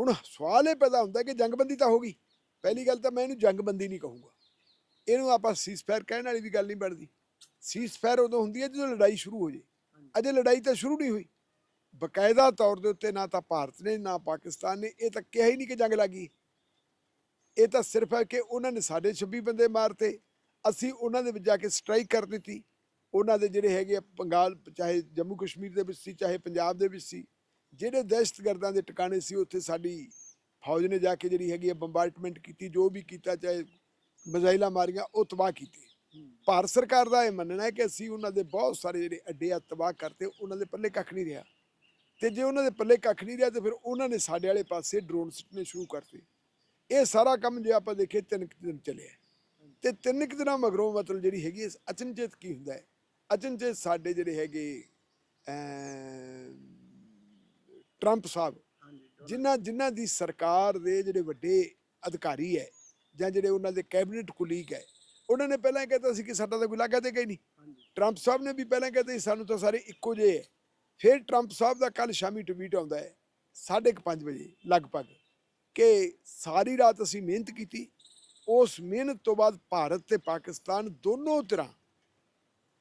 ਹੁਣ ਸਵਾਲ ਇਹ ਪੈਦਾ ਹੁੰਦਾ ਕਿ ਜੰਗਬੰਦੀ ਤਾਂ ਹੋ ਗਈ। ਪਹਿਲੀ ਗੱਲ ਤਾਂ ਮੈਂ ਇਹਨੂੰ ਜੰਗਬੰਦੀ ਨਹੀਂ ਕਹੂੰਗਾ। ਇਹਨੂੰ ਆਪਾਂ ਸੀਜ਼ਫਾਇਰ ਕਹਿਣ ਵਾਲੀ ਵੀ ਗੱਲ ਨਹੀਂ ਬਣਦੀ। ਸੀਜ਼ਫਾਇਰ ਉਦੋਂ ਹੁੰਦੀ ਹੈ ਜਦੋਂ ਲੜਾਈ ਸ਼ੁਰੂ ਹੋ ਜੇ। ਅਜੇ ਲੜਾਈ ਤਾਂ ਸ਼ੁਰੂ ਨਹੀਂ ਹੋਈ। ਬਕਾਇਦਾ ਤੌਰ ਦੇ ਉੱਤੇ ਨਾ ਤਾਂ ਭਾਰਤ ਨੇ, ਨਾ ਪਾਕਿਸਤਾਨ ਨੇ, ਇਹ ਤਾਂ ਕਿਹਾ ਹੀ ਨਹੀਂ ਕਿ ਜੰਗ ਲੱਗੀ ਇਹ ਤਾਂ ਸਿਰਫ ਹੈ ਕਿ ਉਹਨਾਂ ਨੇ ਸਾਡੇ 26 ਬੰਦੇ ਮਾਰਤੇ। ਅਸੀਂ ਉਹਨਾਂ ਦੇ ਵਿੱਚ ਜਾ ਕੇ ਸਟ੍ਰਾਈਕ ਕਰ ਦਿੱਤੀ। ਉਹਨਾਂ ਦੇ ਜਿਹੜੇ ਹੈਗੇ ਆ, ਬੰਗਾਲ ਚਾਹੇ ਜੰਮੂ ਕਸ਼ਮੀਰ ਦੇ ਵਿੱਚ ਸੀ, ਚਾਹੇ ਪੰਜਾਬ ਦੇ ਵਿੱਚ ਸੀ। ਜਿਹੜੇ ਦਹਿਸ਼ਤਗਰਦਾਂ ਦੇ ਟਿਕਾਣੇ ਸੀ ਉੱਥੇ ਸਾਡੀ ਫੌਜ ਨੇ ਜਾ ਕੇ ਜਿਹੜੀ ਹੈਗੀ ਆ ਬੰਬਾਰਡਮੈਂਟ ਕੀਤੀ ਜੋ ਵੀ ਕੀਤਾ ਚਾਹੇ ਮਜ਼ਾਈਲਾ ਮਾਰੀਆਂ ਉਹ ਤਬਾਹ ਕੀਤੇ। ਭਾਰਤ ਸਰਕਾਰ ਦਾ ਇਹ ਮੰਨਣਾ ਹੈ ਕਿ ਅਸੀਂ ਉਹਨਾਂ ਦੇ ਬਹੁਤ ਸਾਰੇ ਜਿਹੜੇ ਅੱਡੇ ਆ ਤਬਾਹ ਕਰਤੇ ਉਹਨਾਂ ਦੇ ਪੱਲੇ ਕੱਖ ਨਹੀਂ ਰਿਹਾ। ਤੇ ਜੇ ਉਹਨਾਂ ਦੇ ਪੱਲੇ ਕੱਖ ਨਹੀਂ ਰਿਹਾ ਤੇ ਫਿਰ ਉਹਨਾਂ ਨੇ ਸਾਡੇ ਵਾਲੇ ਪਾਸੇ ਡਰੋਨ ਸਿੱਟਣੇ ਸ਼ੁਰੂ ਕਰਤੇ। ਇਹ ਸਾਰਾ ਕੰਮ ਜੇ ਆਪਾਂ ਦੇਖੀਏ ਤਿੰਨ ਕੁ ਦਿਨ ਚੱਲਿਆ ਤੇ ਤਿੰਨ ਕੁ ਦਿਨਾਂ ਮਗਰੋਂ ਮਤਲਬ ਜਿਹੜੀ ਹੈਗੀ ਹੈ, ਅਚਨਚੇਤ ਕੀ ਹੁੰਦਾ ਹੈ? ਅਚਨਚੇਤ ਸਾਡੇ ਜਿਹੜੇ ਹੈਗੇ ਟਰੰਪ ਸਾਹਿਬ ਜਿਨ੍ਹਾਂ ਜਿਨ੍ਹਾਂ ਦੀ ਸਰਕਾਰ ਦੇ ਜਿਹੜੇ ਵੱਡੇ ਅਧਿਕਾਰੀ ਹੈ ਜਾਂ ਜਿਹੜੇ ਉਹਨਾਂ ਦੇ ਕੈਬਨਿਟ ਕੁਲੀਗ ਹੈ ਉਹਨਾਂ ਨੇ ਪਹਿਲਾਂ ਕਹਿਤਾ ਸੀ ਕਿ ਸਾਡਾ ਤਾਂ ਕੋਈ ਲਾਗਾ ਤੇ ਗਈ ਨਹੀਂ। ਟਰੰਪ ਸਾਹਿਬ ਨੇ ਵੀ ਪਹਿਲਾਂ ਕਹਿੰਦੇ ਸੀ ਸਾਨੂੰ ਤਾਂ ਸਾਰੇ ਇੱਕੋ ਜਿਹੇ ਹੈ। ਫਿਰ ਟਰੰਪ ਸਾਹਿਬ ਦਾ ਕੱਲ ਸ਼ਾਮੀ ਟਵੀਟ ਆਉਂਦਾ ਹੈ 5:30 ਵਜੇ ਲਗਭਗ ਕਿ ਸਾਰੀ ਰਾਤ ਅਸੀਂ ਮਿਹਨਤ ਕੀਤੀ ਉਸ ਮਿਹਨਤ ਤੋਂ ਬਾਅਦ ਭਾਰਤ ਤੇ ਪਾਕਿਸਤਾਨ ਦੋਨੋਂ ਤਰ੍ਹਾਂ